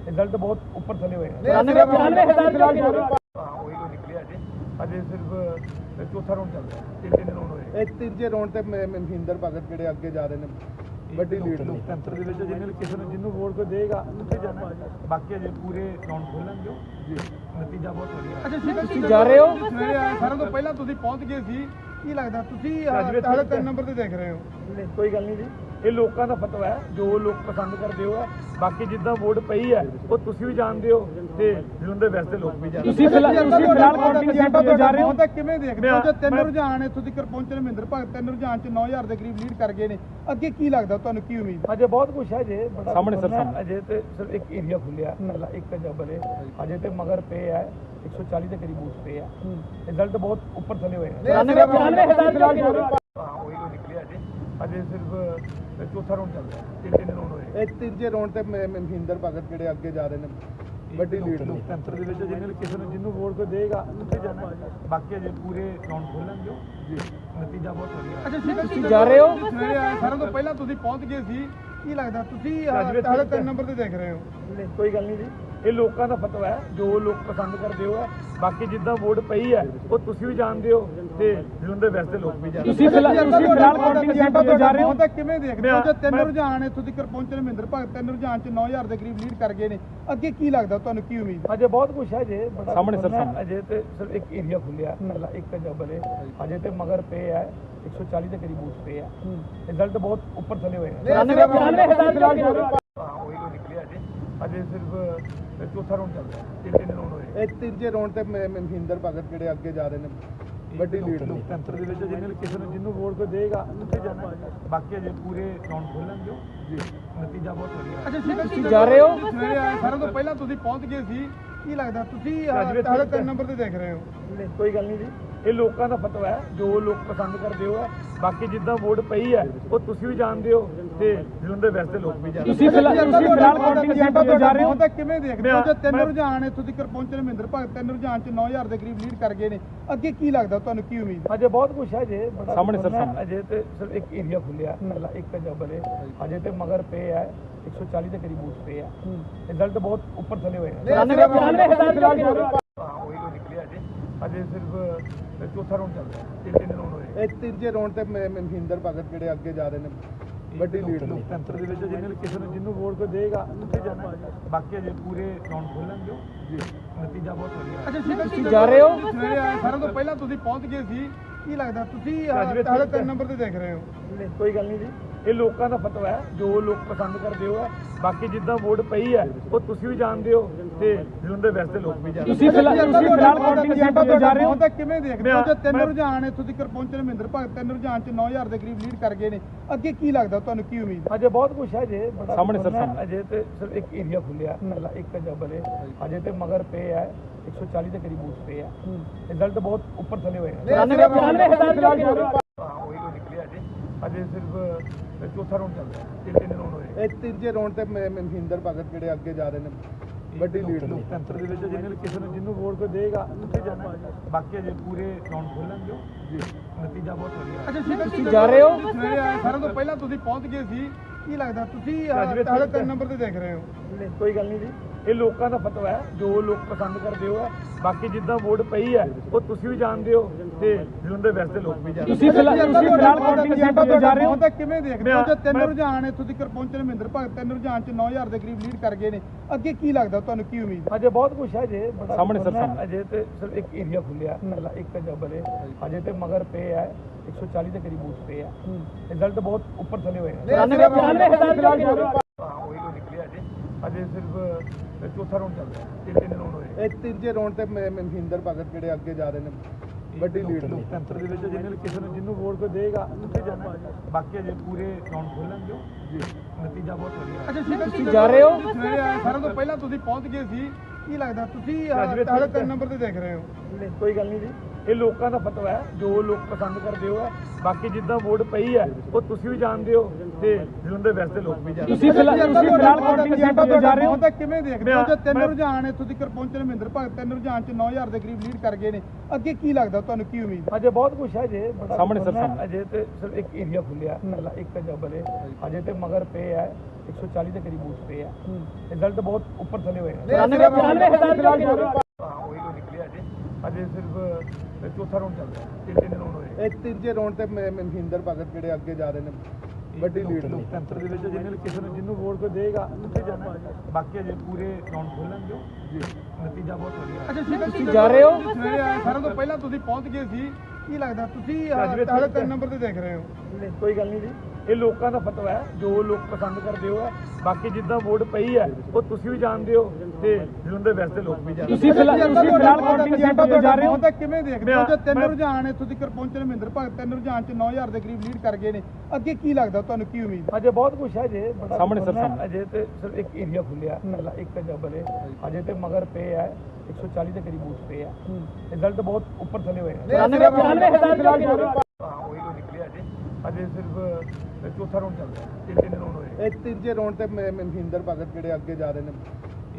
ਰਿਜ਼ਲਟ ਬਹੁਤ ਉੱਪਰ ਥੱਲੇ ਹੋਏ ਹੈ। ਹਜ਼ਾਰ ਫਿਲਹਾਲ ਜਾ ਰਹੇ ਹੋ। ਹਾਂ ਉਹੀ ਉਹ ਨਿਕਲਿਆ ਅਜੇ। ਅਜੇ ਸਿਰਫ ਅ, ਚੌਥਾ ਰਾਉਂਡ ਚੱਲ ਰਿਹਾ। ਤਿੰਨ ਤਿੰਨ ਰਾਉਂਡ ਹੋਏ। ਇਹ ਤੀਜੇ ਰੌਂਡ ਤੇ ਮ- ਮਹਿੰਦਰ ਭਗਤ ਜਿਹੜੇ ਅੱਗੇ ਜਾ ਰਹੇ ਨੇ ਵੱਡੀ ਲੀਡ ਨੂੰ। ਲੋਕਤੰਤਰ ਦੇ ਵਿੱਚ ਜਿਹਨੇ ਕਿਸੇ ਨੂੰ ਜਿਹਨੂੰ ਵੋਟ ਕੋਈ ਦੇਗਾ ਉੱਥੇ ਜਾਣਾ। ਬਾਕੀ ਅਜੇ ਪੂਰੇ ਰਾਉਂਡ ਖੋਲਣਗੇ ਜੀ। ਨਤੀਜਾ ਬਹੁਤ ਵਧੀਆ। ਅੱਛਾ ਤੁਸੀਂ ਜਾ ਰਹੇ ਹੋ? ਸਵੇਰੇ ਆਏ ਸਾਰਿਆਂ ਤੋਂ ਪਹਿਲਾਂ ਤੁਸੀਂ ਪਹੁੰਚ ਗਏ ਸੀ। ਕੀ ਲੱਗਦਾ ਤੁਸੀਂ ਰਾਜਵੀਰ ਹਾਲੇ। ਤਿੰਨ ਨੰਬਰ ਤੇ ਦੇਖ ਰਹੇ ਹੋ। ਨਹੀਂ, ਕੋਈ ਗੱਲ ਨਹੀਂ ਜੀ। ਇਹ ਲੋਕਾਂ ਦਾ ਫਤਵਾ ਹੈ ਜੋ ਲੋਕ ਪਸੰਦ ਕਰਦੇ ਹੋ ਹੈ ਬਾਕੀ ਜਿੱਦਾਂ ਵੋਟ ਪਈ ਹੈ ਉਹ ਤੁਸੀਂ ਵੀ ਜਾਣਦੇ ਹੋ ਤੇ ਜਲੰਧਰ ਵੈਸਟ ਦੇ ਲੋਕ ਵੀ ਜਾਣਦੇ ਤੁਸੀਂ ਫਿਲਹਾਲ ਤੁਸੀਂ ਫਿਲਹਾਲ ਕਾਊਂਟਿੰਗ ਸੈਂਟਰ ਤੇ ਜਾ ਰਹੇ ਹੋ। ਤਾਂ ਕਿਵੇਂ ਦੇਖਦੇ ਹੋ? ਜੇ ਤਿੰਨ ਰੁਝਾਨ ਇੱਥੋਂ ਤੱਕ ਪਹੁੰਚੇ ਨੇ ਮਹਿੰਦਰ ਭਗਤ ਤਿੰਨ ਰੁਝਾਨ ਚ 9000 ਦੇ ਕਰੀਬ ਲੀਡ ਕਰ ਗਏ ਨੇ। ਅੱਗੇ ਕੀ ਲੱਗਦਾ ਤੁਹਾਨੂੰ ਕੀ ਉਮੀਦ? ਅਜੇ ਬਹੁਤ ਕੁਝ ਹੈ ਜੇ ਬੜਾ ਸਾਹਮਣੇ ਸਰ। ਅਜੇ ਤੇ ਸਿਰਫ ਇੱਕ ਏਰੀਆ ਖੁੱਲਿਆ ਇੱਕ ਜਬਲ ਹੈ ਅਜੇ ਤੇ ਮਗਰ ਪੇ ਹੈ 140 ਦੇ ਕਰੀਬ ਬੂਥ ਪੇ ਹੈ। ਰਿਜ਼ਲਟ ਬਹੁਤ ਉੱਪਰ ਥੱਲੇ ਹੋਏ ਜਾ ਹਾਂ ਉਹੀ ਉਹ ਨਿਕਲਿਆ ਅਜੇ। ਅਜੇ ਸਿਰਫ ਚੌਥਾ ਰਾਉਂਡ ਚੱਲ ਰਿਹਾ ਤਿੰਨ ਤਿੰਨ ਰਾਉਂਡ ਹੋਏ। ਇਹ ਤੀਜੇ ਰੌਂਡ ਤੇ ਮ- ਮਹਿੰਦਰ ਭਗਤ ਜਿਹੜੇ ਅੱਗੇ ਜਾ ਰਹੇ ਨੇ। ਵੱਡੀ ਲੀਡ ਨੂੰ ਲੋਕਤੰਤਰ ਦੇ ਵਿੱਚ ਜਿਹਨੇ ਕਿਸੇ ਨੂੰ ਜਿਹਨੂੰ ਵੋਟ ਕੋਈ ਦੇਗਾ ਉੱਥੇ ਜਾਣਾ ਬਾਕੀ ਅਜੇ ਪੂਰੇ ਰਾਉਂਡ ਖੋਲਣਗੇ ਜੀ। ਨਤੀਜਾ ਬਹੁਤ ਵਧੀਆ। ਅੱਛਾ ਤੁਸੀਂ ਜਾ ਰਹੇ ਹੋ? ਸਵੇਰੇ ਆਏ ਸਾਰਿਆਂ ਤੋਂ ਪਹਿਲਾਂ ਤੁਸੀਂ ਪਹੁੰਚ ਗਏ ਸੀ। ਕੀ ਲੱਗਦਾ ਤੁਸੀਂ ਰਾਜਵੀਰ ਹਾਲੇ ਤਿੰਨ। ਨੰਬਰ ਤੇ ਦੇਖ ਰਹੇ ਹੋ। ਨਹੀਂ, ਕੋਈ ਗੱਲ ਨਹੀਂ ਜੀ। ਇਹ ਲੋਕਾਂ ਦਾ ਫਤਵਾ ਹੈ ਜੋ ਲੋਕ ਪਸੰਦ ਕਰਦੇ ਹੋ ਹੈ। ਬਾਕੀ ਜਿੱਦਾਂ ਵੋਟ ਪਈ ਹੈ ਉਹ ਤੁਸੀਂ ਵੀ ਜਾਣਦੇ ਹੋ। ਤੇ ਜਲੰਧਰ ਵੈਸਟ ਦੇ ਲੋਕ ਵੀ ਜਾਣਦੇ ਤੁਸੀਂ ਫਿਲਹਾਲ ਤੁਸੀਂ ਫਿਲਹਾਲ ਕਾਊਂਟਿੰਗ ਸੈਂਟਰ ਤੇ ਜਾ ਰਹੇ ਹੋ? ਤਾਂ ਕਿਵੇਂ ਦੇਖਦੇ ਹੋ? ਜੇ ਤਿੰਨ ਰੁਝਾਨ ਇੱਥੋਂ ਤੱਕ ਪਹੁੰਚੇ ਨੇ ਮਹਿੰਦਰ ਭਗਤ ਤਿੰਨ ਰੁਝਾਨ ਚ 9000 ਦੇ ਕਰੀਬ ਲੀਡ ਕਰ ਗਏ ਨੇ। ਅੱਗੇ ਕੀ ਲੱਗਦਾ ਤੁਹਾਨੂੰ ਕੀ ਉਮੀਦ ਅਜੇ ਬਹੁਤ ਕੁਝ ਹੈ ਜੇ ਬੜਾ ਸਾਹਮਣੇ ਸਰ। ਅਜੇ ਤੇ ਸਿਰਫ ਇੱਕ ਏਰੀਆ ਖੁੱਲਿਆ ਇੱਕ ਜਬਲ ਹੈ ਅਜੇ ਤੇ ਮਗਰ ਪੇ ਹੈ 140 ਦੇ ਕਰੀਬ ਬੂਥ ਪੇ ਹੈ। ਰਿਜ਼ਲਟ ਬਹੁਤ ਉੱਪਰ ਥੱਲੇ ਹੋਏ ਹੈ ਹਜ਼ਾਰ ਫਿਲਹਾਲ ਜਾ ਰਹੇ ਹੋ ਹਾਂ ਉਹੀ ਉਹ ਨਿਕਲਿਆ ਅਜੇ। ਅਜੇ ਸਿਰਫ ਚੌਥਾ ਰਾਉਂਡ ਚੱਲ ਰਿਹਾ ਤਿੰਨ ਤਿੰਨ ਰਾਉਂਡ ਹੋਏ। ਇਹ ਤੀਜੇ ਰੌਂਡ ਤੇ ਮਹਿੰਦਰ ਭਗਤ ਜਿਹੜੇ ਅੱਗੇ ਜਾ ਰਹੇ ਨੇ। ਵੱਡੀ ਲੀਡ ਨੂੰ। ਲੋਕਤੰਤਰ ਦੇ ਵਿੱਚ ਜਿਹਨੇ ਕਿਸੇ ਨੂੰ ਜਿਹਨੂੰ ਵੋਟ ਕੋਈ ਦੇਗਾ ਉੱਥੇ ਜਾਣਾ। ਬਾਕੀ ਅਜੇ ਪੂਰੇ ਰਾਉਂਡ ਖੋਲਣਗੇ ਜੀ। ਨਤੀਜਾ ਬਹੁਤ ਵਧੀਆ ਹੈ। ਅੱਛਾ ਤੁਸੀਂ ਜਾ ਰਹੇ ਹੋ? ਸਵੇਰੇ ਆਏ ਸਾਰਿਆਂ ਤੋਂ ਪਹਿਲਾਂ ਤੁਸੀਂ ਪਹੁੰਚ ਗਏ ਸੀ। ਕੀ ਲੱਗਦਾ ਤੁਸੀਂ ਰਾਜਵੀਰ ਹਾਲੇ ਠੀਕ ਤਿੰਨ ਹੈ। ਨੰਬਰ ਤੇ ਦੇਖ ਰਹੇ ਹੋ। ਕੋਈ ਗੱਲ ਨਹੀਂ ਜੀ। ਇਹ ਲੋਕਾਂ ਦਾ ਫਤਵਾ ਹੈ ਜੋ ਲੋਕ ਪਸੰਦ ਕਰਦੇ ਹੋ ਬਾਕੀ ਜਿੱਦਾਂ ਵੋਟ ਪਈ ਹੈ ਉਹ ਤੁਸੀਂ ਵੀ ਜਾਣਦੇ ਹੋ ਤੇ ਜਲੰਧਰ ਵੈਸਟ ਦੇ ਲੋਕ ਵੀ ਜਾਣਦੇ ਤੁਸੀਂ ਫਿਲਹਾਲ ਤੁਸੀਂ ਫਿਲਹਾਲ ਕਾਊਂਟਿੰਗ ਸੈਂਟਰ ਤੇ ਜਾ ਰਹੇ ਹੋ? ਤਾਂ ਕਿਵੇਂ ਦੇਖਦੇ ਹੋ? ਜੇ ਤਿੰਨ ਰੁਝਾਨ ਇੱਥੋਂ ਤੱਕ ਪਹੁੰਚੇ ਨੇ ਮਹਿੰਦਰ ਭਗਤ ਤਿੰਨ ਰੁਝਾਨ ਚ 9000 ਦੇ ਕਰੀਬ ਲੀਡ ਕਰ ਗਏ ਨੇ। ਅੱਗੇ ਕੀ ਲੱਗਦਾ ਤੁਹਾਨੂੰ ਕੀ ਉਮੀਦ ਅਜੇ ਬਹੁਤ ਕੁਝ ਹੈ ਜੇ ਬੜਾ ਸਾਹਮਣੇ ਸਰ। ਸਾਹਮਣੇ। ਅਜੇ ਤੇ ਸਿਰਫ ਇੱਕ ਏਰੀਆ ਖੁੱਲਿਆ ਪਹਿਲਾ ਇੱਕ ਜਬਲ ਹੈ। ਅਜੇ ਤੇ ਮਗਰ ਪੇ ਹੈ 140 ਦੇ ਕਰੀਬ ਬੂਥ ਪੇ ਹੈ। ਰਿਜ਼ਲਟ ਬਹੁਤ ਉੱਪਰ ਥੱਲੇ ਹੋਏ ਨਿਕਲਿਆ ਅਜੇ ਅਜੇ ਸਿਰਫ ਚੌਥਾ ਰਾਉਂਡ ਚੱਲ ਰਿਹਾ ਤਿੰਨ ਤਿੰਨ ਰਾਉਂਡ ਹੋਏ। ਇਹ ਤੀਜੇ ਰੌਂਡ ਤੇ ਮ- ਮਹਿੰਦਰ ਭਗਤ ਜਿਹੜੇ ਅੱਗੇ ਜਾ ਰਹੇ ਨੇ ਵੱਡੀ ਲੀਡ ਨੂੰ। ਲੋਕਤੰਤਰ ਦੇ ਵਿੱਚ ਜਿਹਨੇ ਕਿਸੇ ਨੂੰ ਜਿਹਨੂੰ ਵੋਟ ਕੋਈ ਦੇਗਾ ਉੱਥੇ ਜਾਣਾ ਬਾਕੀ ਅਜੇ ਪੂਰੇ ਰਾਉਂਡ ਖੋਲਣਗੇ ਜੀ। ਨਤੀਜਾ ਬਹੁਤ ਵਧੀਆ। ਅੱਛਾ ਤੁਸੀਂ ਜਾ ਰਹੇ ਹੋ? ਸਵੇਰੇ ਆਏ ਸਾਰਿਆਂ ਤੋਂ ਪਹਿਲਾਂ ਤੁਸੀਂ ਪਹੁੰਚ ਗਏ ਸੀ ਕੀ ਲੱਗਦਾ? ਤੁਸੀਂ ਹਾਲੇ। ਤਿੰਨ ਨੰਬਰ ਤੇ ਦੇਖ ਰਹੇ ਹੋ। ਨਹੀਂ, ਕੋਈ ਗੱਲ ਨਹੀਂ ਜੀ। ਇਹ ਲੋਕਾਂ ਦਾ ਫਤਵਾ ਹੈ ਜੋ ਲੋਕ ਪਸੰਦ ਕਰਦੇ ਹੋ ਹੈ। ਬਾਕੀ ਜਿੱਦਾਂ ਵੋਟ ਪਈ ਹੈ ਉਹ ਤੁਸੀਂ ਵੀ ਜਾਣਦੇ ਹੋ ਤੇ ਜਲੰਧਰ ਵੈਸਟ ਦੇ ਲੋਕ ਵੀ ਜਾਣਦੇ ਤੁਸੀਂ ਫਿਲਹਾਲ ਤੁਸੀਂ ਫਿਲਹਾਲ ਕਾਊਂਟਿੰਗ ਸੈਂਟਰ ਤੇ ਜਾ ਰਹੇ ਹੋ। ਤਾਂ ਕਿਵੇਂ ਦੇਖਦੇ ਹੋ? ਜੇ ਤਿੰਨ ਰੁਝਾਨ ਇੱਥੋਂ ਤੱਕ ਪਹੁੰਚੇ ਨੇ ਮਹਿੰਦਰ ਭਗਤ ਤਿੰਨ ਰੁਝਾਨ ਚ 9000 ਦੇ ਕਰੀਬ ਲੀਡ ਕਰ ਗਏ ਨੇ। ਅੱਗੇ ਕੀ ਲੱਗਦਾ ਤੁਹਾਨੂੰ ਕੀ ਉਮੀਦ? ਅਜੇ ਬਹੁਤ ਕੁਝ ਹੈ ਜੇ ਬੜਾ ਸਾਹਮਣੇ ਸਰ। ਸਾਹਮਣੇ। ਅਜੇ ਤੇ ਸਿਰਫ ਇੱਕ ਏਰੀਆ ਖੁੱਲਿਆ ਪਹਿਲਾ ਇੱਕ ਜਬਲ ਹੈ ਅਜੇ ਤੇ ਮਗਰ ਪੇ ਹੈ 140 ਦੇ ਕਰੀਬ ਬੂਥ ਪੇ ਹੈ। ਰਿਜ਼ਲਟ ਬਹੁਤ ਉੱਪਰ ਥੱਲੇ ਹੋਏ ਹੋ ਹਾਂ ਉਹੀ ਉਹ ਨਿਕਲਿਆ ਅਜੇ। ਅਜੇ ਸਿਰਫ ਅ, ਚੌਥਾ ਰਾਉਂਡ ਚੱਲ ਰਿਹਾ। ਤਿੰਨ ਤਿੰਨ ਰਾਉਂਡ ਹੋਏ। ਇਹ ਤੀਜੇ ਰੌਂਡ ਤੇ ਮ- ਮਹਿੰਦਰ ਭਗਤ ਜਿਹੜੇ ਅੱਗੇ ਜਾ ਰਹੇ ਨੇ। ਵੱਡੀ ਲੀਡ ਨੂੰ। ਲੋਕਤੰਤਰ ਦੇ ਵਿੱਚ ਜਿਹਨੇ ਕਿਸੇ ਨੂੰ ਜਿਹਨੂੰ ਵੋਟ ਕੋਈ ਦੇਗਾ ਉੱਥੇ ਜਾਣਾ। ਬਾਕੀ ਅਜੇ ਪੂਰੇ ਰਾਉਂਡ ਖੋਲਣਗੇ ਜੀ। ਨਤੀਜਾ ਬਹੁਤ ਵਧੀਆ ਹੈ। ਅੱਛਾ ਤੁਸੀਂ ਜਾ ਰਹੇ ਹੋ? ਸਵੇਰੇ ਆਏ ਸਾਰਿਆਂ ਤੋਂ ਪਹਿਲਾਂ ਤੁਸੀਂ ਪਹੁੰਚ ਗਏ ਸੀ। ਕੀ ਲੱਗਦਾ ਤੁਸੀਂ ਰਾਜਵੀਰ ਹਾਲੇ ਠੀਕ ਤਿੰਨ ਹੈ। ਨੰਬਰ ਤੇ ਦੇਖ ਰਹੇ ਹੋ। ਨਹੀਂ, ਕੋਈ ਗੱਲ ਨਹੀਂ ਜੀ। ਇਹ ਲੋਕਾਂ ਦਾ ਫਤਵਾ ਹੈ ਜੋ ਲੋਕ ਪਸੰਦ ਕਰਦੇ ਹੋ ਹੈ। ਬਾਕੀ ਜਿੱਦਾਂ ਵੋਟ ਪਈ ਹੈ ਉਹ ਤੁਸੀਂ ਵੀ ਜਾਣਦੇ ਹੋ ਤੇ ਜਲੰਧਰ ਵੈਸਟ ਦੇ ਲੋਕ ਵੀ ਜਾਣਦੇ ਤੁਸੀਂ ਫਿਲਹਾਲ ਤੁਸੀਂ ਫਿਲਹਾਲ ਸੈਂਟਰ ਤੇ ਜਾ ਰਹੇ ਹੋ? ਤਾਂ ਕਿਵੇਂ ਦੇਖਦੇ ਹੋ? ਜੇ ਤਿੰਨ ਰੁਝਾਨ ਇੱਥੋਂ ਤੱਕ ਪਹੁੰਚੇ ਮਹਿੰਦਰ ਭਗਤ ਤਿੰਨ ਰੁਝਾਨ ਚ 9000 ਦੇ ਕਰੀਬ ਲੀਡ ਕਰ ਗਏ ਨੇ। ਅੱਗੇ ਕੀ ਲੱਗਦਾ ਤੁਹਾਨੂੰ ਕੀ ਉਮੀਦ? ਅਜੇ ਬਹੁਤ ਕੁਝ ਹੈ ਜੇ ਬੜਾ ਸਾਹਮਣੇ ਸਰ। ਅਜੇ ਤੇ ਸਿਰਫ ਇੱਕ ਏਰੀਆ ਖੁੱਲਿਆ ਪਹਿਲਾਂ ਇੱਕ ਜਬਲ ਹੈ ਅਜੇ ਤੇ ਮਗਰ ਪੇ ਹੈ 140 ਦੇ ਕਰੀਬ ਬੂਥ ਪੇ ਹੈ। ਰਿਜ਼ਲਟ ਬਹੁਤ ਉੱਪਰ ਚਲੇ ਹੋਏ ਨੇ 94000 ਜੋ ਹਾਂ ਉਹੀ ਤੋਂ ਨਿਕਲਿਆ ਅਜੇ ਸਿਰਫ ਚੌਥਾ ਰਾਉਂਡ ਚੱਲ ਰਿਹਾ ਤਿੰਨ ਤਿੰਨ ਰਾਉਂਡ ਹੋਏ। ਇਹ ਤੀਜੇ ਰੌਂਡ ਤੇ ਮ- ਮਹਿੰਦਰ ਭਗਤ ਜਿਹੜੇ ਅੱਗੇ ਜਾ ਰਹੇ ਨੇ ਵੱਡੀ ਲੀਡ ਨੂੰ। ਲੋਕਤੰਤਰ ਦੇ ਵਿੱਚ ਜਿਹਨੇ ਕਿਸੇ ਨੂੰ ਜਿਹਨੂੰ ਵੋਟ ਕੋਈ ਦੇਗਾ ਉੱਥੇ ਜਾਣਾ ਬਾਕੀ ਅਜੇ ਪੂਰੇ ਰਾਉਂਡ ਖੋਲਣਗੇ ਜੀ। ਨਤੀਜਾ ਬਹੁਤ ਵਧੀਆ। ਅੱਛਾ ਤੁਸੀਂ ਜਾ ਰਹੇ ਹੋ? ਸਾਰਿਆਂ ਤੋਂ ਪਹਿਲਾਂ ਤੁਸੀਂ ਪਹੁੰਚ ਗਏ ਸੀ। ਕੀ ਲੱਗਦਾ ਤੁਸੀਂ ਹਾਲੇ ਤਿੰਨ। ਨੰਬਰ ਤੇ ਦੇਖ ਰਹੇ ਹੋ। ਕੋਈ ਗੱਲ ਨਹੀਂ ਜੀ। ਇਹ ਲੋਕਾਂ ਦਾ ਫਤਵਾ ਹੈ ਜੋ ਲੋਕ ਪਸੰਦ ਕਰਦੇ ਹੋ ਹੈ। ਬਾਕੀ ਜਿੱਦਾਂ ਵੋਟ ਪਈ ਹੈ ਉਹ ਤੁਸੀਂ ਵੀ ਜਾਣਦੇ ਹੋ ਤੇ ਜਲੰਧਰ ਵੈਸਟ ਦੇ ਲੋਕ ਵੀ ਜਾਣਦੇ ਤੁਸੀਂ ਫਿਲਹਾਲ ਤੁਸੀਂ ਫਿਲਹਾਲ ਕਾਊਂਟਿੰਗ ਸੈਂਟਰ ਤੇ ਜਾ ਰਹੇ ਹੋ। ਤਾਂ ਕਿਵੇਂ ਦੇਖਦੇ ਹੋ? ਜੇ ਤਿੰਨ ਰੁਝਾਨ ਇੱਥੋਂ ਤੱਕ ਪਹੁੰਚੇ ਨੇ ਮਹਿੰਦਰ ਭਗਤ ਤਿੰਨ ਰੁਝਾਨ ਚ 9000 ਦੇ ਕਰੀਬ ਲੀਡ ਕਰ ਗਏ ਨੇ। ਅੱਗੇ ਕੀ ਲੱਗਦਾ ਤੁਹਾਨੂੰ ਕੀ ਉਮੀਦ? ਅਜੇ ਬਹੁਤ ਕੁਝ ਹੈ ਜੇ ਸਾਹਮਣੇ ਸਰ। ਅਜੇ ਤੇ ਸਿਰਫ ਇੱਕ ਏਰੀਆ ਖੁੱਲਿਆ ਪਹਿਲਾਂ ਇੱਕ ਜਬਲ ਹੈ। ਅਜੇ ਤੇ ਮਗਰ ਪੇ ਹੈ 140 ਦੇ ਕਰੀਬ ਬੂਥ ਪੇ ਹੈ। ਰਿਜ਼ਲਟ ਬਹੁਤ ਉੱਪਰ ਚਲੇ ਹੋਏ ਨੇ 94000 ਜੋ ਹਾਂ ਉਹੀ ਤੋਂ ਨਿਕਲਿਆ ਅਜੇ। ਅਜੇ ਸਿਰਫ ਚੌਥਾ ਰਾਉਂਡ ਚੱਲ ਰਿਹਾ ਤਿੰਨ ਤਿੰਨ ਰਾਉਂਡ ਹੋਏ। ਇਹ ਤੀਜੇ ਰੌਂਡ ਤੇ ਮ- ਮਹਿੰਦਰ ਭਗਤ ਜਿਹੜੇ ਅੱਗੇ ਜਾ ਰਹੇ ਨੇ। ਵੱਡੀ ਲੀਡ ਨੂੰ। ਲੋਕਤੰਤਰ ਦੇ ਵਿੱਚ ਜਿਹਨੇ ਕਿਸੇ ਨੂੰ ਜਿਹਨੂੰ ਵੋਟ ਕੋਈ ਦੇਗਾ ਉੱਥੇ ਜਾਣਾ ਬਾਕੀ ਅਜੇ ਪੂਰੇ ਰਾਉਂਡ ਖੋਲਣਗੇ ਜੀ। ਨਤੀਜਾ ਬਹੁਤ ਵਧੀਆ ਹੈ। ਅੱਛਾ ਤੁਸੀਂ ਜਾ ਰਹੇ ਹੋ? ਸਾਰਿਆਂ ਤੋਂ ਪਹਿਲਾਂ ਤੁਸੀਂ ਪਹੁੰਚ ਗਏ ਸੀ। ਕੀ ਲੱਗਦਾ? ਤੁਸੀਂ ਹਾਲੇ ਠੀਕ ਤਿੰਨ ਹੈ। ਨੰਬਰ ਤੇ ਦੇਖ ਰਹੇ ਹੋ। ਨਹੀਂ ਕੋਈ ਗੱਲ ਨਹੀਂ ਜੀ। ਇਹ ਲੋਕਾਂ ਦਾ ਫਤਵਾ ਹੈ ਜੋ ਲੋਕ ਪਸੰਦ ਕਰਦੇ ਹੋ ਹੈ ਬਾਕੀ ਜਿੱਦਾਂ ਵੋਟ ਪਈ ਹੈ ਉਹ ਤੁਸੀਂ ਵੀ ਜਾਣਦੇ ਹੋ ਤੇ ਜਲੰਧਰ ਵੈਸਟ ਦੇ ਲੋਕ ਵੀ ਜਾਣਦੇ ਤੁਸੀਂ ਫਿਲਹਾਲ ਤੁਸੀਂ ਫਿਲਹਾਲ ਸੈਂਟਰ ਤੇ ਜਾ ਰਹੇ ਹੋ ਤਾਂ ਕਿਵੇਂ ਦੇਖਦੇ ਹੋ ਜੇ ਤਿੰਨ ਰੁਝਾਨ ਇੱਥੋਂ ਤੱਕ ਪਹੁੰਚੇ ਨੇ ਮਹਿੰਦਰ ਭਗਤ ਤਿੰਨ ਰੁਝਾਨ ਚ 9000 ਦੇ ਕਰੀਬ ਲੀਡ ਕਰ ਗਏ ਨੇ ਅੱਗੇ ਕੀ ਲੱਗਦਾ ਤੁਹਾਨੂੰ ਕੀ ਉਮੀਦ ਅਜੇ ਬਹੁਤ ਕੁਝ ਹੈ ਜੇ ਬੜਾ ਸਾਹਮਣੇ ਸਰ। ਸਾਹਮਣੇ। ਅਜੇ ਤੇ ਸਿਰਫ ਇੱਕ ਏਰੀਆ ਖੁੱਲਿਆ ਪਹਿਲਾਂ ਇੱਕ ਜਬਲ ਹੈ ਅਜੇ ਤੇ ਮਗਰ ਪੇ ਹੈ 140 ਦੇ ਕਰੀਬ ਬੂਥ ਪੇ ਹੈ ਰਿਜ਼ਲਟ ਬਹੁਤ ਉੱਪਰ ਚਲੇ ਹੋਏ ਨੇ 94000 ਜੋ ਹਾਂ ਉਹੀ ਤੋਂ ਨਿਕਲਿਆ ਅਜੇ ਅਜੇ ਸਿਰਫ ਚੌਥਾ ਰਾਉਂਡ ਚੱਲ ਰਿਹਾ। ਤਿੰਨ ਤਿੰਨ ਰਾਉਂਡ ਹੋਏ। ਇਹ ਤੀਜੇ ਰੌਂਡ ਤੇ ਮ- ਮਹਿੰਦਰ ਭਗਤ ਜਿਹੜੇ ਅੱਗੇ ਜਾ ਰਹੇ ਨੇ।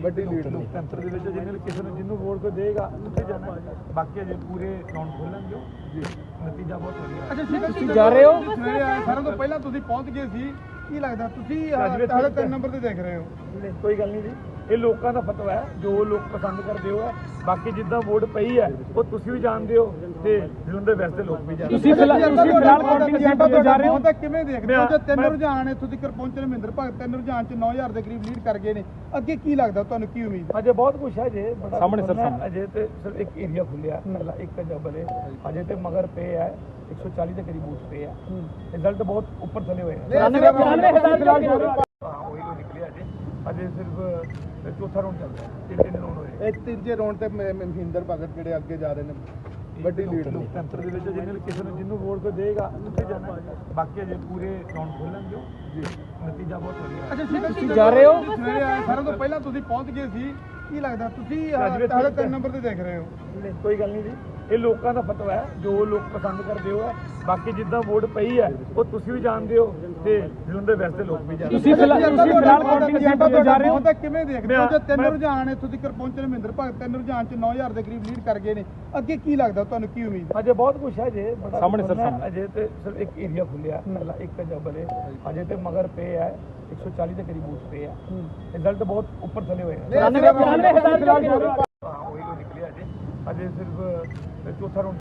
ਵੱਡੀ ਲੀਡ ਨੂੰ। ਲੋਕਤੰਤਰ ਦੇ ਵਿੱਚ ਜਿਹਨੇ ਕਿਸੇ ਨੂੰ ਜਿਹਨੂੰ ਵੋਟ ਕੋਈ ਦੇਗਾ ਉੱਥੇ ਜਾਣਾ ਬਾਕੀ ਅਜੇ ਪੂਰੇ ਰਾਉਂਡ ਖੋਲਣਗੇ ਜੀ। ਨਤੀਜਾ ਬਹੁਤ ਵਧੀਆ। ਹੈ। ਅੱਛਾ ਤੁਸੀਂ ਜਾ ਰਹੇ ਹੋ? ਸਵੇਰੇ ਆਏ ਸਾਰਿਆਂ ਤੋਂ ਪਹਿਲਾਂ ਤੁਸੀਂ ਪਹੁੰਚ ਗਏ ਸੀ। ਕੀ ਲੱਗਦਾ? ਤੁਸੀਂ ਹਾਲੇ। ਤਿੰਨ ਨੰਬਰ ਤੇ ਦੇਖ ਰਹੇ ਹੋ। ਨਹੀਂ ਕੋਈ ਗੱਲ ਨਹੀਂ ਜੀ। ਇਹ ਲੋਕਾਂ ਦਾ ਫਤਵਾ ਹੈ ਜੋ ਲੋਕ ਪਸੰਦ ਕਰਦੇ ਹੋ ਹੈ ਬਾਕੀ ਜਿੱਦਾਂ ਵੋਟ ਪਈ ਹੈ ਉਹ ਤੁਸੀਂ ਵੀ ਜਾਣਦੇ ਹੋ ਤੇ ਜਲੰਧਰ ਵੈਸਟ ਦੇ ਲੋਕ ਵੀ ਜਾਣਦੇ ਤੁਸੀਂ ਫਿਲਹਾਲ ਤੁਸੀਂ ਫਿਲਹਾਲ ਕਾਊਂਟਿੰਗ ਸੈਂਟਰ ਤੇ ਜਾ ਰਹੇ ਹੋ। ਤਾਂ ਕਿਵੇਂ ਦੇਖਦੇ ਹੋ? ਜੇ ਤਿੰਨ ਰੁਝਾਨ ਇੱਥੋਂ ਤੱਕ ਪਹੁੰਚੇ ਨੇ ਮਹਿੰਦਰ ਭਗਤ ਤਿੰਨ ਰੁਝਾਨ ਚ 9000 ਦੇ ਕਰੀਬ ਲੀਡ ਕਰ ਗਏ ਨੇ। ਅੱਗੇ ਕੀ ਲੱਗਦਾ ਤੁਹਾਨੂੰ ਕੀ ਉਮੀਦ ਅਜੇ ਬਹੁਤ ਕੁਝ ਹੈ ਜੇ ਸਾਹਮਣੇ ਸਰ, ਹੈ। ਸਾਹਮਣੇ। ਅਜੇ ਤੇ ਸਿਰਫ ਇੱਕ ਏਰੀਆ ਖੁੱਲਿਆ ਪਹਿਲਾਂ ਇੱਕ ਜਬਲ ਹੈ। ਅਜੇ ਤੇ ਮਗਰ ਪੇ ਹੈ 140 ਦੇ ਕਰੀਬ ਬੂਥ ਪੇ ਹੈ। ਰਿਜ਼ਲਟ ਬਹੁਤ ਉੱਪਰ ਚਲੇ ਹੋਏ ਨੇ 94000 ਜੋ ਹਾਂ। ਉਹੀ ਤੋਂ ਨਿਕਲਿਆ ਅਜੇ। ਅਜੇ ਸਿਰਫ ਚੌਥਾ ਰਾਉਂਡ ਚੱਲ ਰਿਹਾ। ਤਿੰਨ ਤਿੰਨ ਰਾਉਂਡ ਹੋਏ। ਇਹ ਤੀਜੇ ਰੌਂਡ ਤੇ ਮ- ਮਹਿੰਦਰ ਭਗਤ ਜਿਹੜੇ ਅੱਗੇ ਜਾ ਰਹੇ ਨੇ ਵੱਡੀ ਲੀਡ ਨੂੰ। ਲੋਕਤੰਤਰ ਦੇ ਵਿੱਚ ਜਿਹਨੇ ਕਿਸੇ ਨੂੰ ਜਿਹਨੂੰ ਵੋਟ ਕੋਈ ਦੇਗਾ ਉੱਥੇ ਜਾਣਾ। ਬਾਕੀ ਅਜੇ ਪੂਰੇ ਰਾਉਂਡ ਖੋਲਣਗੇ ਜੀ। ਨਤੀਜਾ ਬਹੁਤ ਵਧੀਆ। ਹੈ। ਅੱਛਾ ਤੁਸੀਂ ਜਾ ਰਹੇ ਹੋ? ਸਵੇਰੇ ਆਏ ਸਾਰਿਆਂ ਤੋਂ ਪਹਿਲਾਂ ਤੁਸੀਂ ਪਹੁੰਚ ਗਏ ਸੀ। ਕੀ ਲੱਗਦਾ ਤੁਸੀਂ ਅੱਜ ਵੀ ਠੀਕ ਹਾਲੇ ਹੈ। ਤਿੰਨ ਨੰਬਰ ਤੇ ਦੇਖ ਰਹੇ ਹੋ। ਨਹੀਂ ਕੋਈ ਗੱਲ ਨਹੀਂ ਜੀ। ਇਹ ਲੋਕਾਂ ਦਾ ਫਤਵਾ ਹੈ ਜੋ ਲੋਕ ਪਸੰਦ ਕਰਦੇ ਹੋ ਹੈ। ਬਾਕੀ ਜਿੱਦਾਂ ਵੋਟ ਪਈ ਹੈ ਉਹ ਤੁਸੀਂ ਵੀ ਜਾਣਦੇ ਹੋ ਤੇ ਜਲੰਧਰ ਵੈਸਟ ਦੇ ਲੋਕ ਵੀ ਜਾਣਦੇ ਤੁਸੀਂ ਫਿਲਹਾਲ ਤੁਸੀਂ ਫਿਲਹਾਲ ਕਾਊਂਟਿੰਗ ਸੈਂਟਰ ਤੇ ਜਾ ਰਹੇ ਹੋ। ਤਾਂ ਕਿਵੇਂ ਦੇਖਦੇ ਹੋ? ਜੇ ਤਿੰਨ ਰੁਝਾਨ ਇੱਥੋਂ ਤੱਕ ਪਹੁੰਚੇ ਮਹਿੰਦਰ ਭਗਤ ਤਿੰਨ ਰੁਝਾਨ ਚ 9000 ਦੇ ਕਰੀਬ ਲੀਡ ਕਰ ਗਏ ਨੇ। ਅੱਗੇ ਕੀ ਲੱਗਦਾ ਤੁਹਾਨੂੰ ਕੀ ਉਮੀਦ ਅਜੇ ਬਹੁਤ ਕੁਝ ਹੈ ਜੇ ਸਾਹਮਣੇ ਸਰ, ਹੈ। ਸਾਹਮਣੇ। ਅਜੇ ਤੇ ਸਿਰਫ ਇੱਕ ਏਰੀਆ ਖੁੱਲਿਆ ਪਹਿਲਾਂ ਇੱਕ ਜਬਲ ਹੈ ਅਜੇ ਤੇ ਮਗਰ ਪੇ ਹੈ 140 ਦੇ ਕਰੀਬ ਬੂਥ ਪੇ ਹੈ। ਰਿਜ਼ਲਟ ਬਹੁਤ ਉੱਪਰ ਚਲੇ ਹੋਏ ਨੇ 94000 ਜੋ ਹਾਂ ਨਿਕਲਿਆ ਅਜੇ ਅਜੇ ਸਿਰਫ ਚੌਥਾ ਰਾਉਂਡ